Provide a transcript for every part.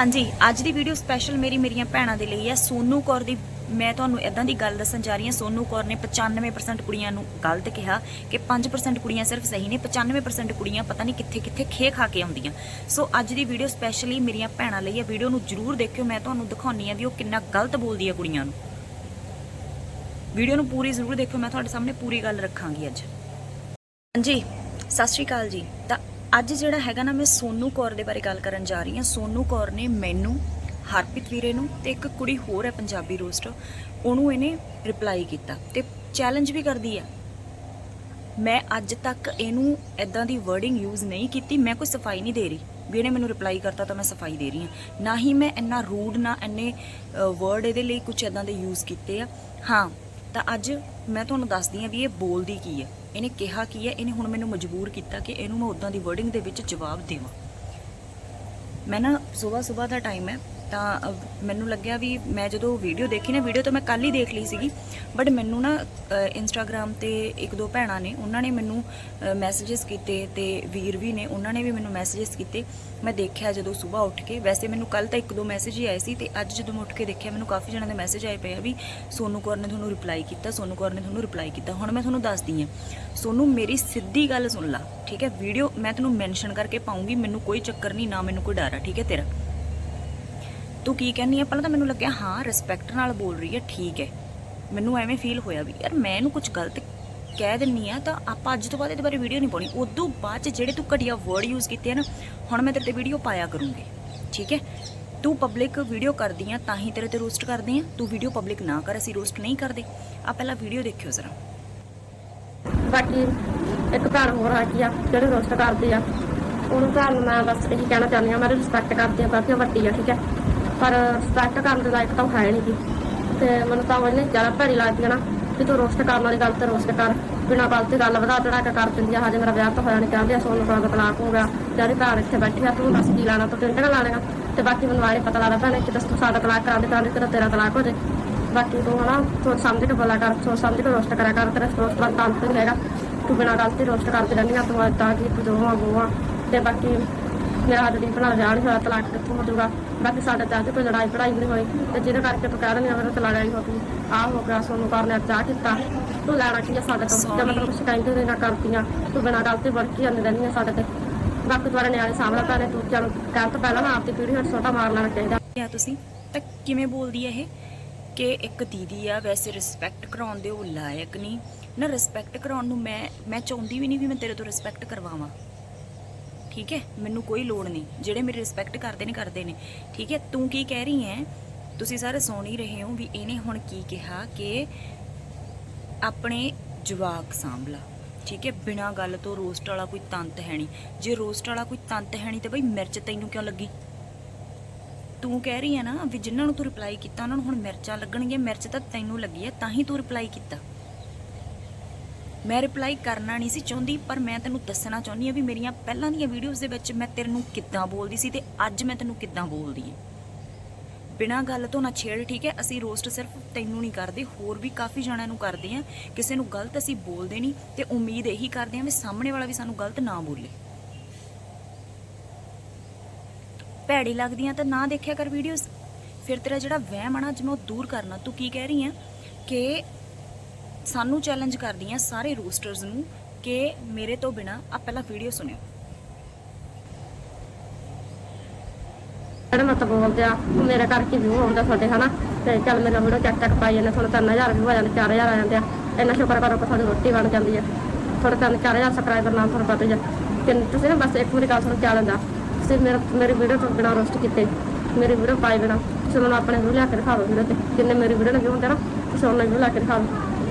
ਹਾਂਜੀ, ਅੱਜ ਦੀ video special ਮੇਰੀ, ਮੇਰੀਆਂ ਭੈਣਾਂ ਦੇ ਲਈ ਹੈ। ਸੋਨੂ ਕੌਰ ਦੀ, ਮੈਂ ਤੁਹਾਨੂੰ ਇਦਾਂ ਦੀ ਗੱਲ ਦੱਸਣ ਜਾ ਰਹੀ ਹਾਂ। ਸੋਨੂ ਕੌਰ ਨੇ 95% ਕੁੜੀਆਂ ਨੂੰ ਗਲਤ ਕਿਹਾ ਕਿ 5% ਕੁੜੀਆਂ ਸਿਰਫ ਸਹੀ ਨੇ 95% ਕੁੜੀਆਂ ਪਤਾ ਨਹੀਂ ਕਿੱਥੇ ਕਿੱਥੇ ਖੇ ਖਾ ਕੇ ਆਉਂਦੀਆਂ। ਸੋ ਅੱਜ ਦੀ ਵੀਡੀਓ ਸਪੈਸ਼ਲੀ ਮੇਰੀਆਂ ਭੈਣਾਂ ਲਈ ਹੈ। ਵੀਡੀਓ ਨੂੰ ਜਰੂਰ ਦੇਖਿਓ, ਮੈਂ ਤੁਹਾਨੂੰ ਦਿਖਾਉਣੀ ਆ ਵੀ ਉਹ ਕਿੰਨਾ ਗਲਤ ਬੋਲਦੀ ਹੈ ਕੁੜੀਆਂ ਨੂੰ। ਵੀਡੀਓ ਨੂੰ ਪੂਰੀ ਜ਼ਰੂਰ ਦੇਖਿਓ, ਮੈਂ ਤੁਹਾਡੇ ਸਾਹਮਣੇ ਪੂਰੀ ਗੱਲ ਰੱਖਾਂਗੀ ਅੱਜ। ਹਾਂਜੀ, ਸਤਿ ਸ਼੍ਰੀ ਅਕਾਲ ਜੀ। ਤਾਂ ਅੱਜ ਜਿਹੜਾ ਹੈਗਾ ਨਾ, ਮੈਂ ਸੋਨੂ ਕੌਰ ਦੇ ਬਾਰੇ ਗੱਲ ਕਰਨ ਜਾ ਰਹੀ ਹਾਂ। ਸੋਨੂ ਕੌਰ ਨੇ ਮੈਨੂੰ, ਹਰਪ੍ਰੀਤ ਵੀਰੇ ਨੂੰ ਤੇ ਇੱਕ ਕੁੜੀ ਹੋਰ ਹੈ ਪੰਜਾਬੀ ਰੋਸਟ, ਉਹਨੂੰ ਇਹਨੇ ਰਿਪਲਾਈ ਕੀਤਾ ਤੇ ਚੈਲੰਜ ਵੀ ਕਰਦੀ ਆ। ਮੈਂ ਅੱਜ ਤੱਕ ਇਹਨੂੰ ਐਦਾਂ ਦੀ ਵਰਡਿੰਗ ਯੂਜ਼ ਨਹੀਂ ਕੀਤੀ, ਮੈਂ ਕੋਈ ਸਫ਼ਾਈ ਨਹੀਂ ਦੇ ਰਹੀ। ਵੀ ਇਹਨੇ ਮੈਨੂੰ ਰਿਪਲਾਈ ਕਰਤਾ ਤਾਂ ਮੈਂ ਸਫ਼ਾਈ ਦੇ ਰਹੀ ਹਾਂ। ਨਾ ਹੀ ਮੈਂ ਇੰਨਾ ਰੂਡ ਨਾ ਇੰਨੇ ਵਰਡ ਇਹਦੇ ਲਈ ਕੁਝ ਐਦਾਂ ਦੇ ਯੂਜ਼ ਕੀਤੇ ਆ। ਹਾਂ ਤਾਂ ਅੱਜ ਮੈਂ ਤੁਹਾਨੂੰ ਦੱਸਦੀ ਆ ਵੀ ਇਹ ਬੋਲਦੀ ਕੀ ਹੈ। ਇਹਨੇ ਕਿਹਾ ਕੀ ਹੈ, ਇਹਨੇ ਹੁਣ ਮੈਨੂੰ ਮਜਬੂਰ ਕੀਤਾ ਕਿ ਇਹਨੂੰ ਮੈਂ ਉਦਾਂ ਦੀ ਵਰਡਿੰਗ ਦੇ ਵਿੱਚ ਜਵਾਬ ਦੇਵਾਂ। ਮੈਂ ਨਾ ਸਵੇਰ ਸਵੇਰ ਦਾ ਟਾਈਮ ਹੈ ਤਾਂ ਮੈਨੂੰ ਲੱਗਿਆ ਵੀ ਮੈਂ ਜਦੋਂ ਵੀਡੀਓ ਦੇਖੀ ਨਾ ਵੀਡੀਓ ਤਾਂ ਮੈਂ ਕੱਲ ਹੀ ਦੇਖ ਲਈ ਸੀਗੀ ਬਟ ਮੈਨੂੰ ਨਾ ਇੰਸਟਾਗ੍ਰam ਤੇ ਇੱਕ ਦੋ ਭੈਣਾਂ ਨੇ, ਉਹਨਾਂ ਨੇ ਮੈਨੂੰ ਮੈਸੇजेस ਕੀਤੇ ਤੇ ਵੀਰ ਵੀ ਨੇ, ਉਹਨਾਂ ਨੇ ਵੀ ਮੈਨੂੰ ਮੈਸੇजेस ਕੀਤੇ। ਮੈਂ ਦੇਖਿਆ ਜਦੋਂ ਸਵੇਰ ਉੱਠ ਕੇ, ਵੈਸੇ ਮੈਨੂੰ ਕੱਲ ਤਾਂ ਇੱਕ ਦੋ ਮੈਸੇਜ ਹੀ ਆਏ ਸੀ ਤੇ ਅੱਜ ਜਦੋਂ ਮੈਂ ਉੱਠ ਕੇ ਦੇਖਿਆ, ਮੈਨੂੰ ਕਾਫੀ ਜਣਾਂ ਦੇ ਮੈਸੇਜ ਆਏ ਪਏ ਆ ਵੀ ਸੋਨੂ ਕੌਰ ਨੇ ਤੁਹਾਨੂੰ ਰਿਪਲਾਈ ਕੀਤਾ, ਸੋਨੂ ਕੌਰ ਨੇ ਤੁਹਾਨੂੰ ਰਿਪਲਾਈ ਕੀਤਾ। ਹੁਣ ਮੈਂ ਤੁਹਾਨੂੰ ਦੱਸਦੀ ਆ ਸੋਨੂ ਮੇਰੀ ਸਿੱਧੀ ਗੱਲ ਸੁਣ ਲਾ, ਠੀਕ ਹੈ? ਵੀਡੀਓ ਮੈਂ ਤੁਹਾਨੂੰ ਮੈਂਸ਼ਨ ਕਰਕੇ ਪਾਉਂਗੀ, ਮੈਨੂੰ ਕੋਈ ਚੱਕਰ ਨਹੀਂ, ਨਾ ਮੈਨੂੰ ਕੋਈ ਡਰ ਆ, ਠੀਕ ਹੈ ਤੇਰਾ? ਤੂੰ ਕੀ ਕਹਿੰਨੀ ਆ? ਪਹਿਲਾਂ ਤਾਂ ਮੈਨੂੰ ਲੱਗਿਆ, ਹਾਂ ਰਿਸਪੈਕਟ ਨਾਲ ਬੋਲ ਰਹੀ ਹੈ ਠੀਕ ਹੈ। ਮੈਨੂੰ ਐਵੇਂ ਫੀਲ ਹੋਇਆ ਵੀ, ਯਾਰ ਮੈਂ ਇਹਨੂੰ ਕੁਝ ਗਲਤ ਕਹਿ ਦਿੰਨੀ ਆ, ਤਾਂ ਆਪਾਂ ਅੱਜ ਤੋਂ ਬਾਅਦ ਇਹਦੇ ਬਾਰੇ ਵੀਡੀਓ ਨਹੀਂ ਪਾਉਣੀ। ਉਦੋਂ ਬਾਅਦ ਚ ਜਿਹੜੇ ਤੂੰ ਘਟੀਆ ਵਰਡ ਯੂਜ਼ ਕੀਤੇ ਆ ਨਾ, ਹੁਣ ਮੈਂ ਤੇਰੇ ਤੇ ਵੀਡੀਓ ਪਾਇਆ ਕਰੂੰਗੀ, ਠੀਕ ਹੈ? ਤੂੰ ਪਬਲਿਕ ਵੀਡੀਓ ਕਰਦੀ ਆ, ਤਾਂ ਹੀ ਤੇਰੇ ਤੇ ਰੋਸਟ ਕਰਦੇ ਆ। ਤੂੰ ਵੀਡੀਓ ਪਬਲਿਕ ਨਾ ਕਰ, ਅਸੀਂ ਰੋਸਟ ਨਹੀਂ ਕਰਦੇ। ਆ ਪਹਿਲਾਂ ਵੀਡੀਓ ਦੇਖਿਓ ਜ਼ਰਾ। ਬਾਕੀ ਇੱਕ ਭੈਣ ਹੋਰ ਆ ਗਈ ਆ, ਜਿਹੜੇ ਰੋਸਟ ਕਰਦੇ ਆ, ਉਹਨੂੰ ਭੈਣ ਨੂੰ ਮੈਂ ਬਸ ਇਹੀ ਕਹਿਣਾ ਚਾਹੁੰਦੀ ਆ, ਮੈਂ ਰਿਸਪੈਕਟ ਕਰਦੀ ਆ ਕਾਫੀ ਵੱਡੀ ਆ, ਠੀਕ ਹੈ? ਪਰ ਰਿਸਪੈਕਟ ਕਰਨ ਦੇ ਲਾਇਕ ਤਾਂ ਹੈ ਨਹੀਂ ਗੀ। ਤੇ ਮੈਨੂੰ ਤਾਂ ਉਹਨੇ ਜ਼ਿਆਦਾ ਭੈੜੀ ਲੱਗਦੀ ਆ ਨਾ ਕਿ ਤੂੰ ਰੋਸਟ ਕਰਨ ਵਾਲੀ ਗੱਲ ਤੇ ਰੋਸਟ ਕਰ। ਬਿਨਾਂ ਗੱਲ ਤੇ ਗੱਲ ਵਧਾ ਚੜਾ ਕੇ ਕਰ ਦਿੰਦੀ ਆ। ਹਜੇ ਮੇਰਾ ਵਿਆਹ ਤਾਂ ਹੋਇਆ ਨਹੀਂ ਕਹਿੰਦੇ ਆ ਸੋਨੂੰ ਕੋਲ ਤਲਾਕ ਹੋ ਗਿਆ। ਜਿਹੜੀ ਭੈਣ ਇੱਥੇ ਬੈਠੀ ਆ, ਤੂੰ ਦੱਸ ਕੀ ਲਾਣਾ, ਤੂੰ ਟਿੰਟਣਾ ਲਾਣੇਗਾ ਤੇ ਬਾਕੀ ਮੈਨੂੰ ਆਲੇ ਪਤਾ ਲੱਗਦਾ, ਭੈਣੇ, ਕਿ ਦੱਸ ਤੂੰ ਸਾਡਾ ਤਲਾਕ ਕਰਾ ਦੇ ਤਾਂ ਤੇਰਾ ਤੇਰਾ ਤਲਾਕ ਹੋ ਜੇ। ਬਾਕੀ ਤੂੰ ਹਨਾ, ਸੋਚ ਸਮਝ ਕੇ ਬੋਲਾ ਕਰ, ਸੋਚ ਸਮਝ ਕੇ ਰੋਸਟ ਕਰਿਆ ਕਰ, ਤੇਰਾ ਰੋਸਟ ਦਾ ਤੰਤ ਨਹੀਂ ਹੈਗਾ। ਤੂੰ ਬਿਨਾਂ ਗੱਲ ਤੇ ਰੋਸਟ ਕਰਦੀ ਰਹਿੰਦੀ ਆ, ਤੂੰ ਤਾਂ ਕਿ ਤੂੰ ਦੋਵਾਂ ਗੋਆ ਤੇ ਬਾਕੀ ਮੇਰਾ ਹੱਦ ਦੀ ਵਿਆਹ ਨਹੀਂ ਹੋਇਆ ਤਲਾਕ ਕਿੱਥੋਂ ਹੋ ਜਾਊਗਾ ਬਾਕੀ ਸਾਡੇ ਤਾਂ ਅੱਜ ਕੋਈ ਲੜਾਈ ਪੜਾਈ ਨਹੀਂ ਹੋਈ। ਤੇ ਜਿਹਦੇ ਕਰਕੇ ਤੂੰ ਕਹਿ ਰਹੀ ਆ ਮੇਰਾ ਤਾਂ ਲੜਾਈ ਹੋ ਗਈ ਆਹ ਹੋ ਗਿਆ ਸੋਨੂੰ ਕਰਨੇ ਚਾਹ ਕੀਤਾ। ਤੂੰ ਲੈਣਾ ਕੀ ਆ ਸਾਡੇ ਤੋਂ? ਜੇ ਮੈਂ ਤੈਨੂੰ ਕੁਛ ਕਹਿੰਦੀ ਨਾ ਕਰਦੀ ਆ ਤੂੰ ਬਿਨਾਂ ਗੱਲ ਤੇ ਵਰਕੀ ਜਾਂਦੀ ਰਹਿੰਦੀ ਆ ਸਾਡੇ ਤੇ। ਬਾਕੀ ਤੁਹਾਡੇ ਨਿਆਣੇ ਸਾਹਮਣੇ ਨੇ ਤੂੰ ਚਲ ਕਹਿਣ ਤੋਂ ਪਹਿਲਾਂ ਨਾ ਆਪਦੀ ਪੀੜੀ ਹੱਟ ਛੋਟਾ ਮਾਰ ਲੈਣਾ ਚਾਹੀਦਾ। ਆ ਤੁਸੀਂ? ਤਾਂ ਕਿਵੇਂ ਬੋਲਦੀ ਹੈ ਇਹ? ਕਿ ਇੱਕ ਦੀਦੀ ਆ ਵੈਸੇ ਰਿਸਪੈਕਟ ਕਰਾਉਣ ਦੇ ਉਹ ਲਾਇਕ ਨਹੀਂ। ਨਾ ਰਿਸਪੈਕਟ ਕਰਾਉਣ ਨੂੰ ਮੈਂ ਮੈਂ ਚਾਹੁੰਦੀ ਵੀ ਨਹੀਂ ਵੀ ਮੈਂ ਤੇਰੇ ਤੋਂ ਰਿਸਪੈਕਟ ਕਰਵਾਵਾਂ। ਠੀਕ ਹੈ? ਮੈਨੂੰ ਕੋਈ ਲੋੜ ਨਹੀਂ। ਜਿਹੜੇ ਮੇਰੀ ਰਿਸਪੈਕਟ ਕਰਦੇ ਨੇ ਕਰਦੇ ਨੇ। ਠੀਕ ਹੈ? ਤੂੰ ਕੀ ਕਹਿ ਰਹੀ ਹੈ? ਤੁਸੀਂ ਸਾਰੇ ਸੁਣ ਹੀ ਰਹੇ ਹੋ ਵੀ ਇਹਨੇ ਹੁਣ ਕੀ ਕਿਹਾ ਕਿ ਆਪਣੇ ਜਵਾਕ ਸਾਂਭਲਾ। ਠੀਕ ਹੈ? ਬਿਨਾਂ ਗੱਲ ਤੋਂ ਰੋਸਟ ਵਾਲਾ ਕੋਈ ਤੰਤ ਹੈ ਨਹੀਂ। ਜੇ ਰੋਸਟ ਵਾਲਾ ਕੋਈ ਤੰਤ ਹੈ ਨਹੀਂ ਤੇ ਬਈ ਮਿਰਚ ਤੈਨੂੰ ਕਿਉਂ ਲੱਗੀ? ਤੂੰ ਕਹਿ ਰਹੀ ਹੈ ਨਾ ਵੀ ਜਿਨ੍ਹਾਂ ਨੂੰ ਤੂੰ ਰਿਪਲਾਈ ਕੀਤਾ, ਉਹਨਾਂ ਨੂੰ ਹੁਣ ਮਿਰਚਾਂ ਲੱਗਣਗੀਆਂ, ਮਿਰਚ ਤਾਂ ਤੈਨੂੰ ਲੱਗੀ ਹੈ, ਤਾਂ ਹੀ ਤੂੰ ਰਿਪਲਾਈ ਕੀਤਾ। ਮੈਂ ਰਿਪਲਾਈ ਕਰਨਾ ਨਹੀਂ ਸੀ ਚਾਹੁੰਦੀ, ਪਰ ਮੈਂ ਤੈਨੂੰ ਦੱਸਣਾ ਚਾਹੁੰਦੀ ਹਾਂ ਵੀ ਮੇਰੀਆਂ ਪਹਿਲਾਂ ਦੀਆਂ ਵੀਡੀਓਜ਼ ਦੇ ਵਿੱਚ ਮੈਂ ਤੇਰੇ ਨੂੰ ਕਿੱਦਾਂ ਬੋਲਦੀ ਸੀ ਤੇ ਅੱਜ ਮੈਂ ਤੈਨੂੰ ਕਿੱਦਾਂ ਬੋਲਦੀ ਹਾਂ। ਬਿਨਾਂ ਗੱਲ ਤੋਂ ਨਾ ਛੇੜ, ਠੀਕ ਹੈ? ਅਸੀਂ ਰੋਸਟ ਸਿਰਫ ਤੈਨੂੰ ਨਹੀਂ ਕਰਦੇ, ਹੋਰ ਵੀ ਕਾਫੀ ਜਣਿਆਂ ਨੂੰ ਕਰਦੇ ਆ ਕਿਸੇ ਨੂੰ ਗਲਤ ਅਸੀਂ ਬੋਲਦੇ ਨਹੀਂ ਤੇ ਉਮੀਦ ਇਹੀ ਕਰਦੇ ਆ ਵੀ ਸਾਹਮਣੇ ਵਾਲਾ ਵੀ ਸਾਨੂੰ ਗਲਤ ਨਾ ਬੋਲੇ। ਭੈੜੀ ਲੱਗਦੀਆਂ ਤਾਂ ਨਾ ਦੇਖਿਆ ਕਰ ਵੀਡੀਓਜ਼ ਫਿਰ ਤੇਰਾ ਜਿਹੜਾ ਵਹਿਮ ਆ ਨਾ, ਅੱਜ ਮੈਂ ਉਹ ਦੂਰ ਕਰਨਾ। ਤੂੰ ਕੀ ਕਹਿ ਰਹੀ ਆ ਕਿ ਸਾਨੂੰ ਚੈਲੰਜ ਕਰਦੀਆਂ ਸਾਰੇ ਰੋਸਟਰਸ ਨੂੰ ਕਿ ਮੇਰੇ ਤੋਂ ਬਿਨਾ ਆ ਪਹਿਲਾਂ ਵੀਡੀਓ ਸੁਣਿਓ। ਜਿਹੜੇ ਮਤ ਬੋਲਦੇ ਆ ਮੇਰੇ ਕਰਕੇ ਵਿਊ ਆਉਂਦਾ ਤੁਹਾਡੇ, ਹਨਾ? ਤੇ ਚੱਲ ਮੇਰਾ ਵੀਡੀਓ ਚੱਕ ਚੱਕ ਪਾਈ ਜਾਂਦੇ, ਤੁਹਾਨੂੰ 3000 ਵਿਊ ਆ ਜਾਂਦੇ 4000 ਆ ਜਾਂਦੇ ਆ। ਇੰਨਾ ਸ਼ੁਕਰ ਕਰੋ ਕਿ ਤੁਹਾਡੀ ਰੋਟੀ ਬਣ ਜਾਂਦੀ ਆ। ਤੁਹਾਡੇ ਤਿੰਨ 4000 ਸਬਸਕ੍ਰਾਈਬਰ ਨਾਲ ਤੁਹਾਨੂੰ ਪਤਾ ਹੀ ਆ ਕਿ ਤੁਸੀਂ ਨਾ ਬਸ ਇੱਕ ਵਾਰੀ ਗੱਲ ਸੁਣ ਚੱਲ ਜਾਂਦਾ ਤੁਸੀਂ ਮੇਰੇ, ਮੇਰੀ ਵੀਡੀਓ ਤੋਂ ਬਿਨਾਂ ਰੋਸਟ ਕੀਤੇ। ਮੇਰੀ ਵੀਡੀਓ ਪਾਈ ਬਿਨਾਂ। ਤੁਸੀਂ ਮੈਨੂੰ ਆਪਣੇ ਵੀਡੀਓ ਲਿਆ ਕੇ ਦਿਖਾਓ ਵੀਡੀਓ ਤੇ। ਜਿੰਨੇ ਮੇਰੀ ਵੀਡੀਓ ਨੂੰ ਵਿਊ ਹੁੰਦੇ ਨਾ, ਤੁਸੀਂ ਉਹਨਾਂ ਵੀਡੀਓ ਲਿਆ ਕੇ ਦਿਖਾਓ।